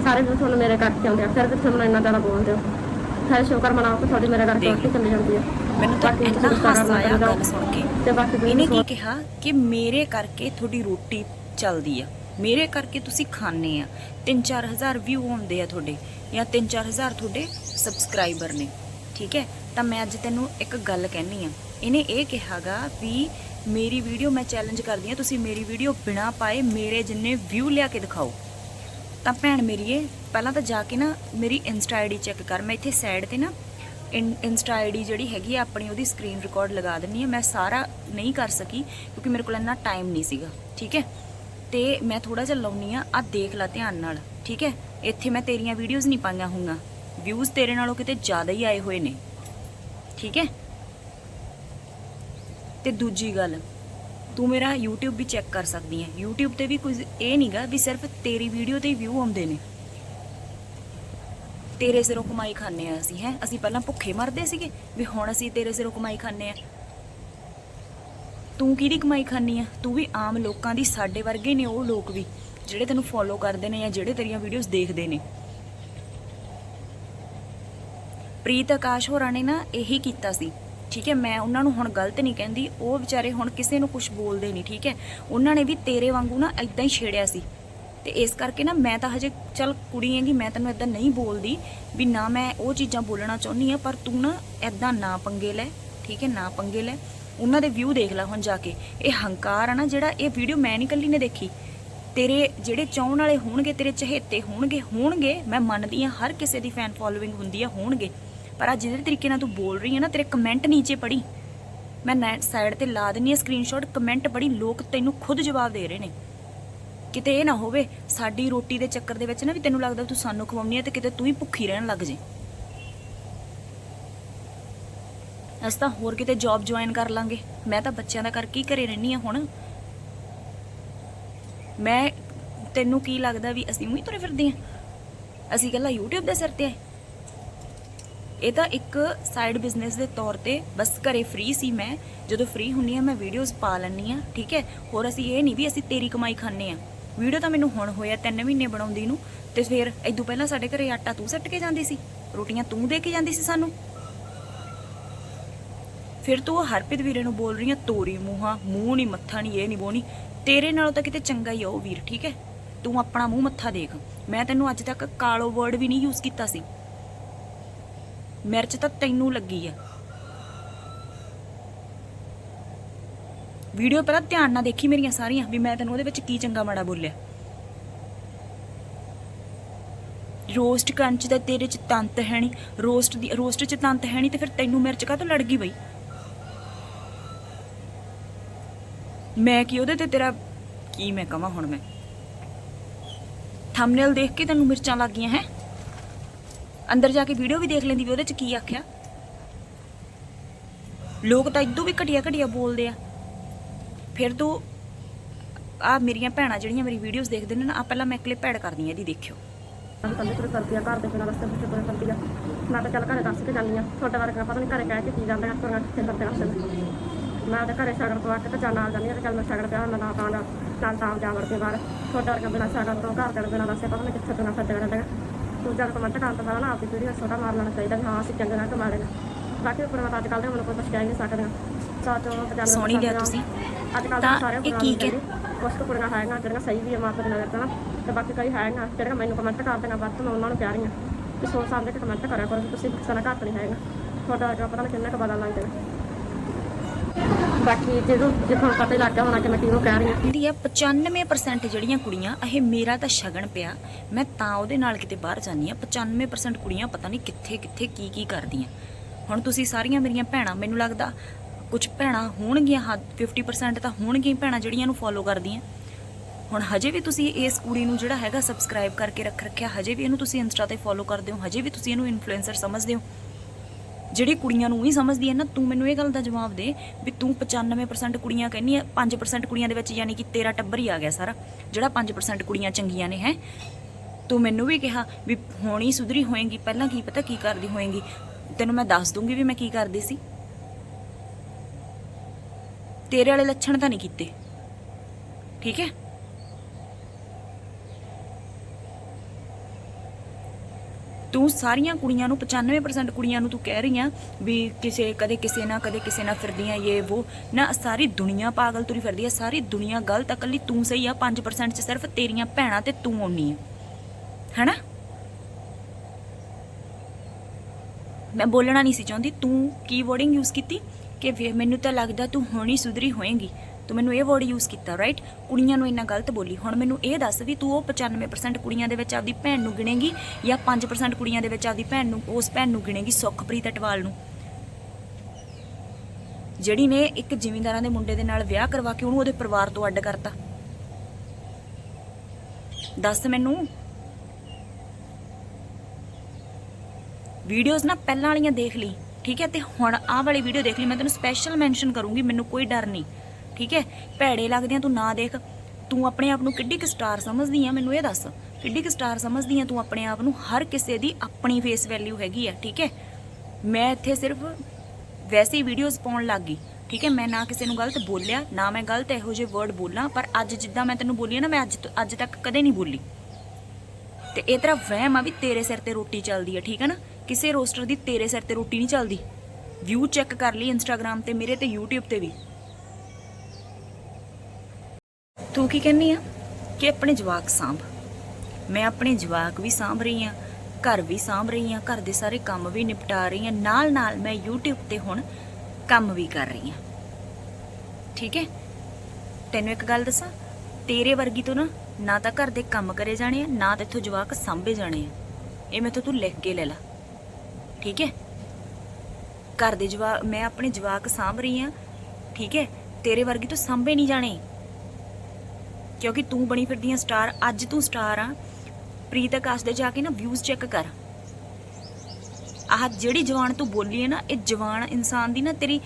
ਸਾਰੇ ਵੀਊ ਤੁਹਾਨੂੰ ਮੇਰੇ ਕਰਕੇ ਆਉਂਦੇ ਆ ਫਿਰ ਵੀ ਤੁਸੀਂ ਮੈਨੂੰ ਇੰਨਾ ਜ਼ਿਆਦਾ ਬੋਲਦੇ ਹੋ। ਫਿਰ ਸ਼ੁਕਰ ਮਨਾਓ ਕਿ ਤੁਹਾਡੀ ਮੇਰੇ ਕਰਕੇ ਰੋਟੀ ਚੱਲੀ ਜਾਂਦੀ ਆ। ਮੈਨੂੰ ਤਾਂ ਇੰਨਾ ਹਾਸਾ ਆਇਆ ਗੱਲ ਸੁਣ ਕੇ। ਤੇ ਬਾਕੀ ਇਹਨੇ ਕੀ ਕਿਹਾ ਕਿ ਮੇਰੇ ਕਰਕੇ ਤੁਹਾਡੀ ਰੋਟੀ ਚੱਲਦੀ ਆ। ਮੇਰੇ ਕਰਕੇ ਤੁਸੀਂ ਖਾਣੇ ਆ। 3-4000 ਵਿਊ ਆਉਂਦੇ ਆ ਤੁਹਾਡੇ ਜਾਂ 3-4000 ਤੁਹਾਡੇ ਸਬਸਕ੍ਰਾਈਬਰ ਨੇ ਠੀਕ ਹੈ? ਤਾਂ ਮੈਂ ਅੱਜ ਤੈਨੂੰ ਇੱਕ ਗੱਲ ਕਹਿਣੀ ਆ। ਇਹਨੇ ਇਹ ਕਿਹਾਗਾ ਵੀ ਮੇਰੀ ਵੀਡੀਓ ਮੈਂ ਚੈਲੰਜ ਕਰਦੀ ਆ ਤੁਸੀਂ ਮੇਰੀ ਵੀਡੀਓ ਬਿਨਾ ਪਾਏ ਮੇਰੇ ਜਿੰਨੇ ਵਿਊ ਲਿਆ ਕੇ ਦਿਖਾਓ। ਤਾਂ ਭੈਣ ਮੇਰੀਏ ਪਹਿਲਾਂ ਤਾਂ ਜਾ ਕੇ ਨਾ ਮੇਰੀ ਇੰਸਟਾ ਆਈਡੀ ਚੈੱਕ ਕਰ, ਮੈਂ ਇੱਥੇ ਸਾਈਡ ਤੇ ਨਾ ਇੰਸਟਾ ਆਈਡੀ ਜਿਹੜੀ ਹੈਗੀ ਆ, ਆਪਣੀ ਉਹਦੀ ਸਕਰੀਨ ਰਿਕਾਰਡ ਲਗਾ ਦਿੰਨੀ ਆ, ਮੈਂ ਸਾਰਾ ਨਹੀਂ ਕਰ ਸਕੀ ਕਿਉਂਕਿ ਮੇਰੇ ਕੋਲ ਇੰਨਾ ਟਾਈਮ ਨਹੀਂ ਸੀਗਾ, ਠੀਕ ਹੈ? ਤੇ ਮੈਂ ਥੋੜਾ ਜਿਹਾ ਲਾਉਣੀ ਆ ਆ ਦੇਖ ਲੈ ਧਿਆਨ ਨਾਲ, ਠੀਕ ਹੈ? ਇੱਥੇ ਮੈਂ ਤੇਰੀਆਂ ਵੀਡੀਓਜ਼ ਨਹੀਂ ਪਾਈਆਂ ਹੋਈਆਂ ਵਿਊਜ਼ ਤੇਰੇ ਨਾਲੋਂ ਕਿਤੇ ਜ਼ਿਆਦਾ ਹੀ ਆਏ ਹੋਏ ਨੇ, ਠੀਕ ਹੈ? ਤੇ ਦੂਜੀ ਗੱਲ ਤੂੰ ਮੇਰਾ YouTube ਵੀ ਚੈੱਕ ਕਰ ਸਕਦੀ ਹੈ। YouTube ਤੇ ਵੀ ਕੁਝ ਇਹ ਨਹੀਂਗਾ ਵੀ ਸਿਰਫ ਤੇਰੀ ਵੀਡੀਓ ਤੇ ਵਿਊ ਆਉਂਦੇ ਨੇ। ਤੇਰੇ ਸਿਰੋਂ ਕਮਾਈ ਖਾਂਦੇ ਆ ਅਸੀਂ, ਹੈ? ਅਸੀਂ ਪਹਿਲਾਂ ਭੁੱਖੇ ਮਰਦੇ ਸੀਗੇ ਵੀ ਹੁਣ ਅਸੀਂ ਤੇਰੇ ਸਿਰੋਂ ਕਮਾਈ ਖਾਂਦੇ ਆ ਤੂੰ ਕਿਹਦੀ ਕਮਾਈ ਖਾਂਦੀ ਆ? ਤੂੰ ਵੀ ਆਮ ਲੋਕਾਂ ਦੀ ਸਾਡੇ ਵਰਗੇ ਨੇ ਉਹ ਲੋਕ ਵੀ, ਜਿਹੜੇ ਤੈਨੂੰ ਫੋਲੋ ਕਰਦੇ ਨੇ ਜਾਂ ਜਿਹੜੇ ਤੇਰੀਆਂ ਵੀਡੀਓਜ਼ ਦੇਖਦੇ ਨੇ। ਪ੍ਰੀਤ ਆਕਾਸ਼ ਹੋਰਾਂ ਨੇ ਨਾ ਇਹੀ ਕੀਤਾ ਸੀ ਠੀਕ ਹੈ, ਮੈਂ ਉਹਨਾਂ ਨੂੰ ਹੁਣ ਗਲਤ ਨਹੀਂ ਕਹਿੰਦੀ, ਉਹ ਵਿਚਾਰੇ ਹੁਣ ਕਿਸੇ ਨੂੰ ਕੁਝ ਬੋਲਦੇ ਨਹੀਂ, ਠੀਕ ਹੈ। ਉਹਨਾਂ ਨੇ ਵੀ ਤੇਰੇ ਵਾਂਗੂ ਨਾ ਇਦਾਂ ਹੀ ਛੇੜਿਆ ਸੀ। ਤੇ ਇਸ ਕਰਕੇ ਨਾ ਮੈਂ ਤਾਂ ਹਜੇ, ਚੱਲ ਕੁੜੀ ਹੈਗੀ, ਮੈਂ ਤੈਨੂੰ ਇਦਾਂ ਨਹੀਂ ਬੋਲਦੀ ਵੀ ਨਾ ਮੈਂ ਉਹ ਚੀਜ਼ਾਂ ਬੋਲਣਾ ਚਾਹੁੰਦੀ ਆ ਪਰ ਤੂੰ ਨਾ ਇਦਾਂ ਨਾ ਪੰਗੇ ਲੈ, ਠੀਕ ਹੈ, ਨਾ ਪੰਗੇ ਲੈ। ਉਹਨਾਂ ਦੇ ਵਿਊ ਦੇਖ ਲੈ ਹੁਣ ਜਾ ਕੇ। ਇਹ ਹੰਕਾਰ ਆ ਨਾ ਜਿਹੜਾ, ਇਹ ਵੀਡੀਓ ਮੈਂ ਨਹੀਂ ਕੱਲੀ ਨੇ ਦੇਖੀ। ਤੇਰੇ ਜਿਹੜੇ ਚਾਹਣ ਵਾਲੇ ਹੋਣਗੇ, ਤੇਰੇ ਚਹੇਤੇ ਹੋਣਗੇ ਹੋਣਗੇ, ਮੈਂ ਮੰਨਦੀ ਆ ਹਰ ਕਿਸੇ ਦੀ ਫੈਨ ਫੋਲੋਇੰਗ ਹੁੰਦੀ ਆ, ਹੋਣਗੇ। ਪਰ ਅੱਜ ਜਿਹਦੇ ਤਰੀਕੇ ਨਾਲ ਤੂੰ ਬੋਲ ਰਹੀ ਹੈ ਨਾ, ਤੇਰੇ ਕਮੈਂਟ ਨੀਚੇ ਪੜੀ ਮੈਂ ਨੈਟ ਸਾਈਡ ਤੇ ਲਾ ਦਿੰਨੀ ਆ ਸਕਰੀਨਸ਼ਾਟ ਕਮੈਂਟ ਪੜੀ ਲੋਕ ਤੈਨੂੰ ਖੁਦ ਜਵਾਬ ਦੇ ਰਹੇ ਨੇ। ਕਿਤੇ ਇਹ ਨਾ ਹੋਵੇ, ਸਾਡੀ ਰੋਟੀ ਦੇ ਚੱਕਰ ਦੇ ਵਿੱਚ ਨਾ ਵੀ ਤੈਨੂੰ ਲੱਗਦਾ ਤੂੰ ਸਾਨੂੰ ਖਵਾਉਣੀ ਹੈ ਤੇ ਕਿਤੇ ਤੂੰ ਹੀ ਭੁੱਖੀ ਰਹਿਣ ਲੱਗ ਜੇ ਅਸੀਂ ਤਾਂ ਹੋਰ ਕਿਤੇ ਜੌਬ ਜੁਆਇਨ ਕਰ ਲਾਂਗੇ। ਮੈਂ ਤਾਂ ਬੱਚਿਆਂ ਦਾ ਕਰਕੇ ਹੀ ਘਰੇ ਰਹਿਣੀ ਆ ਹੁਣ। ਮੈਂ, ਤੈਨੂੰ ਕੀ ਲੱਗਦਾ ਵੀ ਅਸੀਂ ਉਹੀ ਤੁਰੇ ਫਿਰਦੇ ਆ ਅਸੀਂ ਕੱਲਾ YouTube ਦੇ ਸਿਰ ਤੇ ਆ ਇਹ ਤਾਂ ਇੱਕ ਸਾਈਡ ਬਿਜ਼ਨਸ ਦੇ ਤੌਰ ਤੇ ਬਸ ਘਰੇ ਫ੍ਰੀ ਸੀ ਮੈਂ। ਜਦੋਂ ਫ੍ਰੀ ਹੁੰਨੀ ਆ ਮੈਂ ਵੀਡੀਓਜ਼ ਪਾ ਲੈਂਦੀ ਆ ਠੀਕ ਹੈ? ਹੋਰ ਅਸੀਂ ਇਹ ਨਹੀਂ ਵੀ ਅਸੀਂ ਤੇਰੀ ਕਮਾਈ ਖਾਂਦੇ ਆ ਵੀਡੀਓ ਤਾਂ ਮੈਨੂੰ ਹੁਣ ਹੋਇਆ 3 ਮਹੀਨੇ ਬਣਾਉਂਦੀ ਨੂੰ ਤੇ ਫਿਰ ਇਦੋਂ ਪਹਿਲਾਂ ਸਾਡੇ ਘਰੇ ਆਟਾ ਤੂੰ ਸੱਟ ਕੇ ਜਾਂਦੀ ਸੀ, ਰੋਟੀਆਂ ਤੂੰ ਦੇ ਕੇ ਜਾਂਦੀ ਸੀ ਸਾਨੂੰ। ਫਿਰ ਤੂੰ ਹਰਪ੍ਰੀਤ ਵੀਰੇ ਨੂੰ ਬੋਲ ਰਹੀ ਆ ਤੋਰੀ ਮੂੰਹਾਂ, ਮੂੰਹ ਨਹੀਂ ਮੱਥਾ ਨਹੀਂ ਇਹ ਨਹੀਂ ਬੋਣੀ ਤੇਰੇ ਨਾਲੋਂ ਤਾਂ ਕਿਤੇ ਚੰਗਾ ਹੀ ਆ ਉਹ ਵੀਰ, ਠੀਕ ਹੈ? ਤੂੰ ਆਪਣਾ ਮੂੰਹ ਮੱਥਾ ਦੇਖ। ਮੈਂ ਤੈਨੂੰ ਅੱਜ ਤੱਕ ਕਾਲੋ ਵਰਡ ਵੀ ਨਹੀਂ ਯੂਜ਼ ਕੀਤਾ ਸੀ। ਮਿਰਚ ਤਾਂ ਤੈਨੂੰ ਲੱਗੀ ਆ। ਵੀਡੀਓ ਪਹਿਲਾਂ ਧਿਆਨ ਨਾਲ ਦੇਖੀ ਮੇਰੀਆਂ ਸਾਰੀਆਂ, ਵੀ ਮੈਂ ਤੈਨੂੰ ਉਹਦੇ ਵਿੱਚ ਕੀ ਚੰਗਾ ਮਾੜਾ ਬੋਲਿਆ। ਰੋਸਟ ਕਰਨ ਚ ਤਾਂ ਤੇਰੇ ਚ ਤੰਤ ਹੈ ਨਹੀਂ ਰੋਸਟ ਦੀ ਰੋਸਟ ਚ ਤੰਤ ਹੈ ਨਹੀਂ ਤੇ ਫਿਰ ਤੈਨੂੰ ਮਿਰਚ ਕਾਹਤੋਂ ਲੜ ਗਈ ਬਈ? ਮੈਂ ਕੀ ਉਹਦੇ ਤੇ ਤੇਰਾ ਕੀ ਮੈਂ ਕਹਾਂ ਹੁਣ ਮੈਂ? ਥੰਬਨੇਲ ਦੇਖ ਕੇ ਤੈਨੂੰ ਮਿਰਚਾਂ ਲੱਗ ਗਈਆਂ, ਹੈ? ਅੰਦਰ ਜਾ ਕੇ ਵੀਡੀਓ ਵੀ ਦੇਖ ਲੈਂਦੀ ਵੀ ਉਹਦੇ ਚ ਕੀ ਆਖਿਆ। ਲੋਕ ਤਾਂ ਇਦੋਂ ਵੀ ਘਟੀਆ ਘਟੀਆ ਬੋਲਦੇ ਆ। ਫਿਰ ਤੂੰ ਆ ਮੇਰੀਆਂ ਭੈਣਾਂ ਜਿਹੜੀਆਂ ਮੇਰੀ ਵੀਡੀਓਜ਼ ਦੇਖਦੇ ਨੇ ਨਾ ਆ ਪਹਿਲਾਂ ਮੈਂ ਕਲਿੱਪ ਐਡ ਕਰਦੀ ਆ ਇਹਦੀ ਦੇਖਿਓ। ਅਸੀਂ ਕੱਲੇ ਤੁਰੇ ਕਰਦੀ ਆ, ਘਰ ਦੇ ਬਿਨਾਂ ਰਸਤੇ ਵਿੱਚ ਤੁਰੇ ਕਰਦੀ ਆ। ਮੈਂ ਤਾਂ ਚੱਲ ਘਰੇ ਦੱਸ ਕੇ ਜਾਂਦੀ ਆ, ਤੁਹਾਡੇ ਵਰਗਾ ਪਤਾ ਨਹੀਂ ਘਰੇ ਕਹਿ ਕੇ ਕੀ ਜਾਂਦਾ ਆ ਤੁਰਾਂ ਕਿੱਥੇ ਕਰਦੇ ਆ ਮੈਂ ਤਾਂ ਘਰੇ ਸ਼ਗਨ ਪਵਾ ਕੇ ਤੇ ਜਾਂ ਨਾਲ ਜਾਂਦੀ ਆ, ਤੇ ਚੱਲ ਮੈਂ ਸ਼ਗਨ ਪਿਆ, ਮੈਂ ਨਾ ਤਾਂ ਨਾਲ ਤਾਂ ਜਾ ਵੜ ਕੇ ਬਾਹਰ। ਤੁਹਾਡੇ ਵਰਗਾ ਬਿਨਾਂ ਸ਼ਗਨ ਤੋਂ ਘਰ ਦੇ ਬਿਨਾਂ ਰਸਤੇ, ਪਤਾ ਨਹੀਂ ਕਿੱਥੇ ਤੁਰਾਂ ਫਿਰਦੇ ਰਹਿੰਦੇ ਆ ਤੂੰ ਜਦ ਕਮੈਂਟ ਕਰਨ ਤੋਂ ਪਹਿਲਾਂ ਨਾ ਆਪਦੀ ਵੀਡੀਓ ਛੋਟਾ ਮਾਰ ਲੈਣਾ ਚਾਹੀਦਾ ਵੀ ਹਾਂ ਅਸੀਂ ਚੰਗੇ ਕਮਾ ਲੈਣਾ। ਬਾਕੀ ਮੈਂ ਤਾਂ ਅੱਜ ਕੱਲ੍ਹ ਦੇ ਮੈਨੂੰ ਕੋਈ ਕੁਛ ਕਹਿ ਨਹੀਂ ਸਕਦੀਆਂ ਸਾਚੋ ਪਜਾਮੇ ਸੋਹਣੀ ਲਿਆ ਤੁਸੀਂ। ਅੱਜ ਕੱਲ੍ਹ ਤਾਂ ਤਾਂ ਸਾਰੇ ਇਹ ਕੀ ਕਹਿ- ਕੁਛ ਕੁ ਕੁੜੀਆਂ ਹੈਗੀਆਂ ਜਿਹੜੀਆਂ ਸਹੀ ਵੀ ਆ ਮਾਪੇ ਦੀ ਨਜ਼ਰ ਤੋਂ ਨਾ ਤੇ ਬਾਕੀ ਕਈ ਹੈਗੀਆਂ ਜਿਹੜੀਆਂ ਮੈਨੂੰ ਕਮੈਂਟ ਕਰਦੀਆਂ ਵੱਧ ਤੋਂ ਮੈਂ ਉਹਨਾਂ ਨੂੰ ਕਹਿ ਰਹੀ ਹਾਂ। ਕਿ ਸੋਚ ਸਮਝ ਕੇ ਕਮੈਂਟ ਕਰਿਆ ਕਰੋ ਤੁਸੀਂ ਕਿਸੇ ਨਾਲ ਘੱਟ ਨਹੀਂ ਹੈਗਾ। ਤੁਹਾਡਾ ਅੱਗੇ ਪਤਾ ਨਹੀਂ ਕਿੰਨਾ ਕੁ ਬਦਲ ਲੱਗ ਜਾਣਾ। ਬਾਕੀ ਜਦੋਂ ਜੇ ਪਤਾ ਹੀ ਹੋਣਾ ਕਿ ਮੈਂ ਕਿਹਨੂੰ ਕਹਿ ਰਹੀ ਹਾਂ। ਕਹਿੰਦੀ ਆ 95% ਜਿਹੜੀਆਂ ਕੁੜੀਆਂ, ਇਹ ਮੇਰਾ ਤਾਂ ਸ਼ਗਨ ਪਿਆ। ਮੈਂ ਤਾਂ ਉਹਦੇ ਨਾਲ ਕਿਤੇ ਬਾਹਰ ਜਾਂਦੀ ਆ 95% ਕੁੜੀਆਂ ਪਤਾ ਨਹੀਂ ਕਿੱਥੇ ਕਿੱਥੇ ਕੀ ਕੀ ਕਰਦੀਆਂ। ਹੁਣ ਤੁਸੀਂ ਸਾਰੀਆਂ ਮੇਰੀਆਂ ਭੈਣਾਂ, ਮੈਨੂੰ ਲੱਗਦਾ ਕੁਝ ਭੈਣਾਂ ਹੋਣਗੀਆਂ ਹੱਦ 50% ਤਾਂ ਹੋਣਗੀਆਂ ਭੈਣਾਂ ਜਿਹੜੀਆਂ ਨੂੰ ਫੋਲੋ ਕਰਦੀਆਂ। ਹੁਣ ਹਜੇ ਵੀ ਤੁਸੀਂ ਇਸ ਕੁੜੀ ਨੂੰ ਜਿਹੜਾ ਹੈਗਾ ਸਬਸਕ੍ਰਾਈਬ ਕਰਕੇ ਰੱਖ ਰੱਖਿਆ, ਹਜੇ ਵੀ ਇਹਨੂੰ ਤੁਸੀਂ ਇੰਸਟਾ ਤੇ ਫੋਲੋ ਕਰਦੇ ਹੋ, ਹਜੇ ਵੀ ਤੁਸੀਂ ਇਹਨੂੰ ਇਨਫਲੂਐਂਸਰ ਸਮਝਦੇ ਹੋ। ਜਿਹੜੀ ਕੁੜੀਆਂ ਨੂੰ ਵੀ ਸਮਝਦੀ ਹੈ ਨਾ, ਤੂੰ ਮੈਨੂੰ ਇਹ ਗੱਲ ਦਾ ਜਵਾਬ ਦੇ ਵੀ ਤੂੰ 95% ਕੁੜੀਆਂ ਕਹਿੰਦੀ ਆ 5% ਕੁੜੀਆਂ ਦੇ ਵਿੱਚ ਯਾਨੀ ਕਿ ਤੇਰਾ ਟੱਬਰ ਹੀ ਆ ਗਿਆ ਸਾਰਾ, ਜਿਹੜਾ 5% ਕੁੜੀਆਂ ਚੰਗੀਆਂ ਨੇ, ਹੈ। ਤੂੰ ਮੈਨੂੰ ਵੀ ਕਿਹਾ ਵੀ ਹੋਣੀ ਸੁਧਰੀ ਹੋਏਗੀ, ਪਹਿਲਾਂ ਕੀ ਪਤਾ ਕੀ ਕਰਦੀ ਹੋਏਗੀ। ਤੈਨੂੰ ਮੈਂ ਦੱਸ ਦੂੰਗੀ ਵੀ ਮੈਂ ਕੀ ਕਰਦੀ ਸੀ। ਤੇਰੇ ਵਾਲੇ ਲੱਛਣ ਤਾਂ ਨਹੀਂ ਕੀਤੇ। ਠੀਕ ਹੈ? ਤੂੰ ਸਾਰੀਆਂ ਕੁੜੀਆਂ ਨੂੰ 95% ਕੁੜੀਆਂ ਨੂੰ ਤੂੰ ਕਹਿ ਰਹੀ ਆ ਵੀ ਕਿਸੇ, ਕਦੇ ਕਿਸੇ ਨਾਲ, ਕਦੇ ਕਿਸੇ ਨਾਲ ਫਿਰਦੀਆਂ ਇਹ ਉਹ ਨਾ, ਸਾਰੀ ਦੁਨੀਆ ਪਾਗਲ ਤੁਰੀ ਫਿਰਦੀ ਆ, ਸਾਰੀ ਦੁਨੀਆ ਗਲਤ ਆ ਇਕੱਲੀ ਤੂੰ ਸਹੀ ਆ 5% ਚ ਸਿਰਫ ਤੇਰੀਆਂ ਭੈਣਾਂ ਤੇ ਤੂੰ ਆਉਣੀ ਆ। ਹੈਨਾ? ਮੈਂ ਬੋਲਣਾ ਨਹੀਂ ਸੀ ਚਾਹੁੰਦੀ, ਤੂੰ ਕੀ ਵਰਡਿੰਗ ਯੂਜ਼ ਕੀਤੀ? ਕਿ ਮੈਨੂੰ ਤਾਂ ਲੱਗਦਾ ਤੂੰ ਹੁਣੀ ਸੁਧਰੀ ਹੋਏਗੀ। ਤੂੰ ਮੈਨੂੰ ਇਹ ਵਰਡ ਯੂਜ਼ ਕੀਤਾ ਰਾਈਟ ਕੁੜੀਆਂ ਨੂੰ ਇੰਨਾ ਗਲਤ ਬੋਲੀ। ਹੁਣ ਮੈਨੂੰ ਇਹ ਦੱਸ ਵੀ ਤੂੰ ਉਹ 95% ਕੁੜੀਆਂ ਦੇ ਵਿੱਚ ਆਪਦੀ ਭੈਣ ਨੂੰ ਗਿਣੇਗੀ ਜਾਂ 5% ਕੁੜੀਆਂ ਦੇ ਵਿੱਚ ਆਪਦੀ ਭੈਣ ਨੂੰ, ਉਸ ਭੈਣ ਨੂੰ ਗਿਣੇਗੀ ਸੁਖਪ੍ਰੀਤ ਅਟਵਾਲ ਨੂੰ। ਜਿਹੜੀ ਨੇ ਇੱਕ ਜ਼ਿਮੀਂਦਾਰਾਂ ਦੇ ਮੁੰਡੇ ਦੇ ਨਾਲ ਵਿਆਹ ਕਰਵਾ ਕੇ ਉਹਨੂੰ ਉਹਦੇ ਪਰਿਵਾਰ ਤੋਂ ਅੱਡ ਕਰਤਾ। ਦੱਸ ਮੈਨੂੰ। ਵੀਡੀਓਜ਼ ਨਾ ਪਹਿਲਾਂ ਵਾਲੀਆਂ ਦੇਖ ਲਈ, ਠੀਕ ਹੈ? ਤੇ ਹੁਣ ਆਹ ਵਾਲੀ ਵੀਡੀਓ ਦੇਖ ਲਈ, ਮੈਂ ਤੈਨੂੰ ਸਪੈਸ਼ਲ ਮੈਂਸ਼ਨ ਕਰੂੰਗੀ, ਮੈਨੂੰ ਕੋਈ ਡਰ ਨਹੀਂ। ਠੀਕ ਹੈ? ਭੈੜੇ ਲੱਗਦੇ ਆ ਤੂੰ ਨਾ ਦੇਖ। ਤੂੰ ਆਪਣੇ ਆਪ ਨੂੰ ਕਿੱਡੀ ਕੁ ਸਟਾਰ ਸਮਝਦੀ ਆ, ਮੈਨੂੰ ਇਹ ਦੱਸ। ਕਿੱਡੀ ਕੁ ਸਟਾਰ ਸਮਝਦੀ ਆ ਤੂੰ ਆਪਣੇ ਆਪ ਨੂੰ? ਹਰ ਕਿਸੇ ਦੀ ਆਪਣੀ ਫੇਸ ਵੈਲਿਊ ਹੈਗੀ ਆ, ਠੀਕ ਹੈ? ਮੈਂ ਇੱਥੇ ਸਿਰਫ ਵੈਸੇ ਹੀ ਵੀਡੀਓਜ਼ ਪਾਉਣ ਲੱਗ ਗਈ, ਠੀਕ ਹੈ? ਮੈਂ ਨਾ ਕਿਸੇ ਨੂੰ ਗਲਤ ਬੋਲਿਆ, ਨਾ ਮੈਂ ਗਲਤ ਇਹੋ ਜਿਹੇ ਵਰਡ ਬੋਲਾਂ, ਪਰ ਅੱਜ ਜਿੱਦਾਂ ਮੈਂ ਤੈਨੂੰ ਬੋਲੀ ਨਾ, ਮੈਂ ਅੱਜ ਅੱਜ ਤੱਕ ਕਦੇ ਨਹੀਂ ਬੋਲੀ। ਤੇ ਇਹ ਤਰ੍ਹਾਂ ਵਹਿਮ ਆ ਵੀ ਤੇਰੇ ਸਿਰ ਤੇ ਰੋਟੀ ਚੱਲਦੀ ਆ, ਠੀਕ ਹੈ ਨਾ? ਕਿਸੇ ਰੋਸਟਰ ਦੀ ਤੇਰੇ ਸਿਰ ਤੇ ਰੋਟੀ ਨਹੀਂ ਚੱਲਦੀ। ਵਿਊ ਚੈੱਕ ਕਰ ਲਈ ਇੰਸਟਾਗ੍ਰam ਤੇ, ਮੇਰੇ ਤੇ YouTube ਤੇ ਵੀ। ਤੂੰ ਕੀ ਕਹਿੰਨੀ ਆ? ਕਿ ਆਪਣੇ ਜਵਾਕ ਸਾਂਭ। ਮੈਂ ਆਪਣੇ ਜਵਾਕ ਵੀ ਸਾਂਭ ਰਹੀ ਆ, ਘਰ ਵੀ ਸਾਂਭ ਰਹੀ ਆ, ਘਰ ਦੇ ਸਾਰੇ ਕੰਮ ਵੀ ਨਿਪਟਾ ਰਹੀ ਆ ਨਾਲ ਨਾਲ ਮੈਂ YouTube ਤੇ ਹੁਣ ਕੰਮ ਵੀ ਕਰ ਰਹੀ ਆ। ਠੀਕ ਹੈ? ਤੈਨੂੰ ਇੱਕ ਗੱਲ ਦੱਸਾਂ? ਤੇਰੇ ਵਰਗੀ ਤੋਂ ਨਾ ਨਾ ਤਾਂ ਘਰ ਦੇ ਕੰਮ ਕਰੇ ਜਾਣੇ ਆ, ਨਾ ਤੇ ਇੱਥੋਂ ਜਵਾਕ ਸਾਂਭੇ ਜਾਣੇ ਆ। ਇਹ ਮੈਥੋਂ ਤੂੰ ਲਿਖ ਕੇ ਲੈ ਲੈ। ਠੀਕ ਹੈ? ਘਰ ਦੇ ਜਵਾਕ ਮੈਂ ਆਪਣੇ ਜਵਾਕ ਸਾਂਭ ਰਹੀ ਆ। ਠੀਕ ਹੈ? ਤੇਰੇ ਵਰਗੀ ਤੋਂ ਸਾਂਭੇ ਨਹੀਂ ਜਾਣੇ। ਕਿਉਂਕਿ ਤੂੰ ਬਣੀ ਫਿਰਦੀ ਆ ਸਟਾਰ, ਅੱਜ ਤੂੰ ਸਟਾਰ ਆ। ਪ੍ਰੀਤ ਆਕਾਸ਼ ਦੇ ਜਾ ਕੇ ਨਾ ਵਿਊਜ਼ ਚੈੱਕ ਕਰ। ਆਹ ਜਿਹੜੀ ਜਵਾਨ ਤੂੰ ਬੋਲੀ ਹੈ ਨਾ, ਇਹ ਜਵਾਨ ਇਨਸਾਨ ਦੀ ਨਾ ਤੇਰੀ,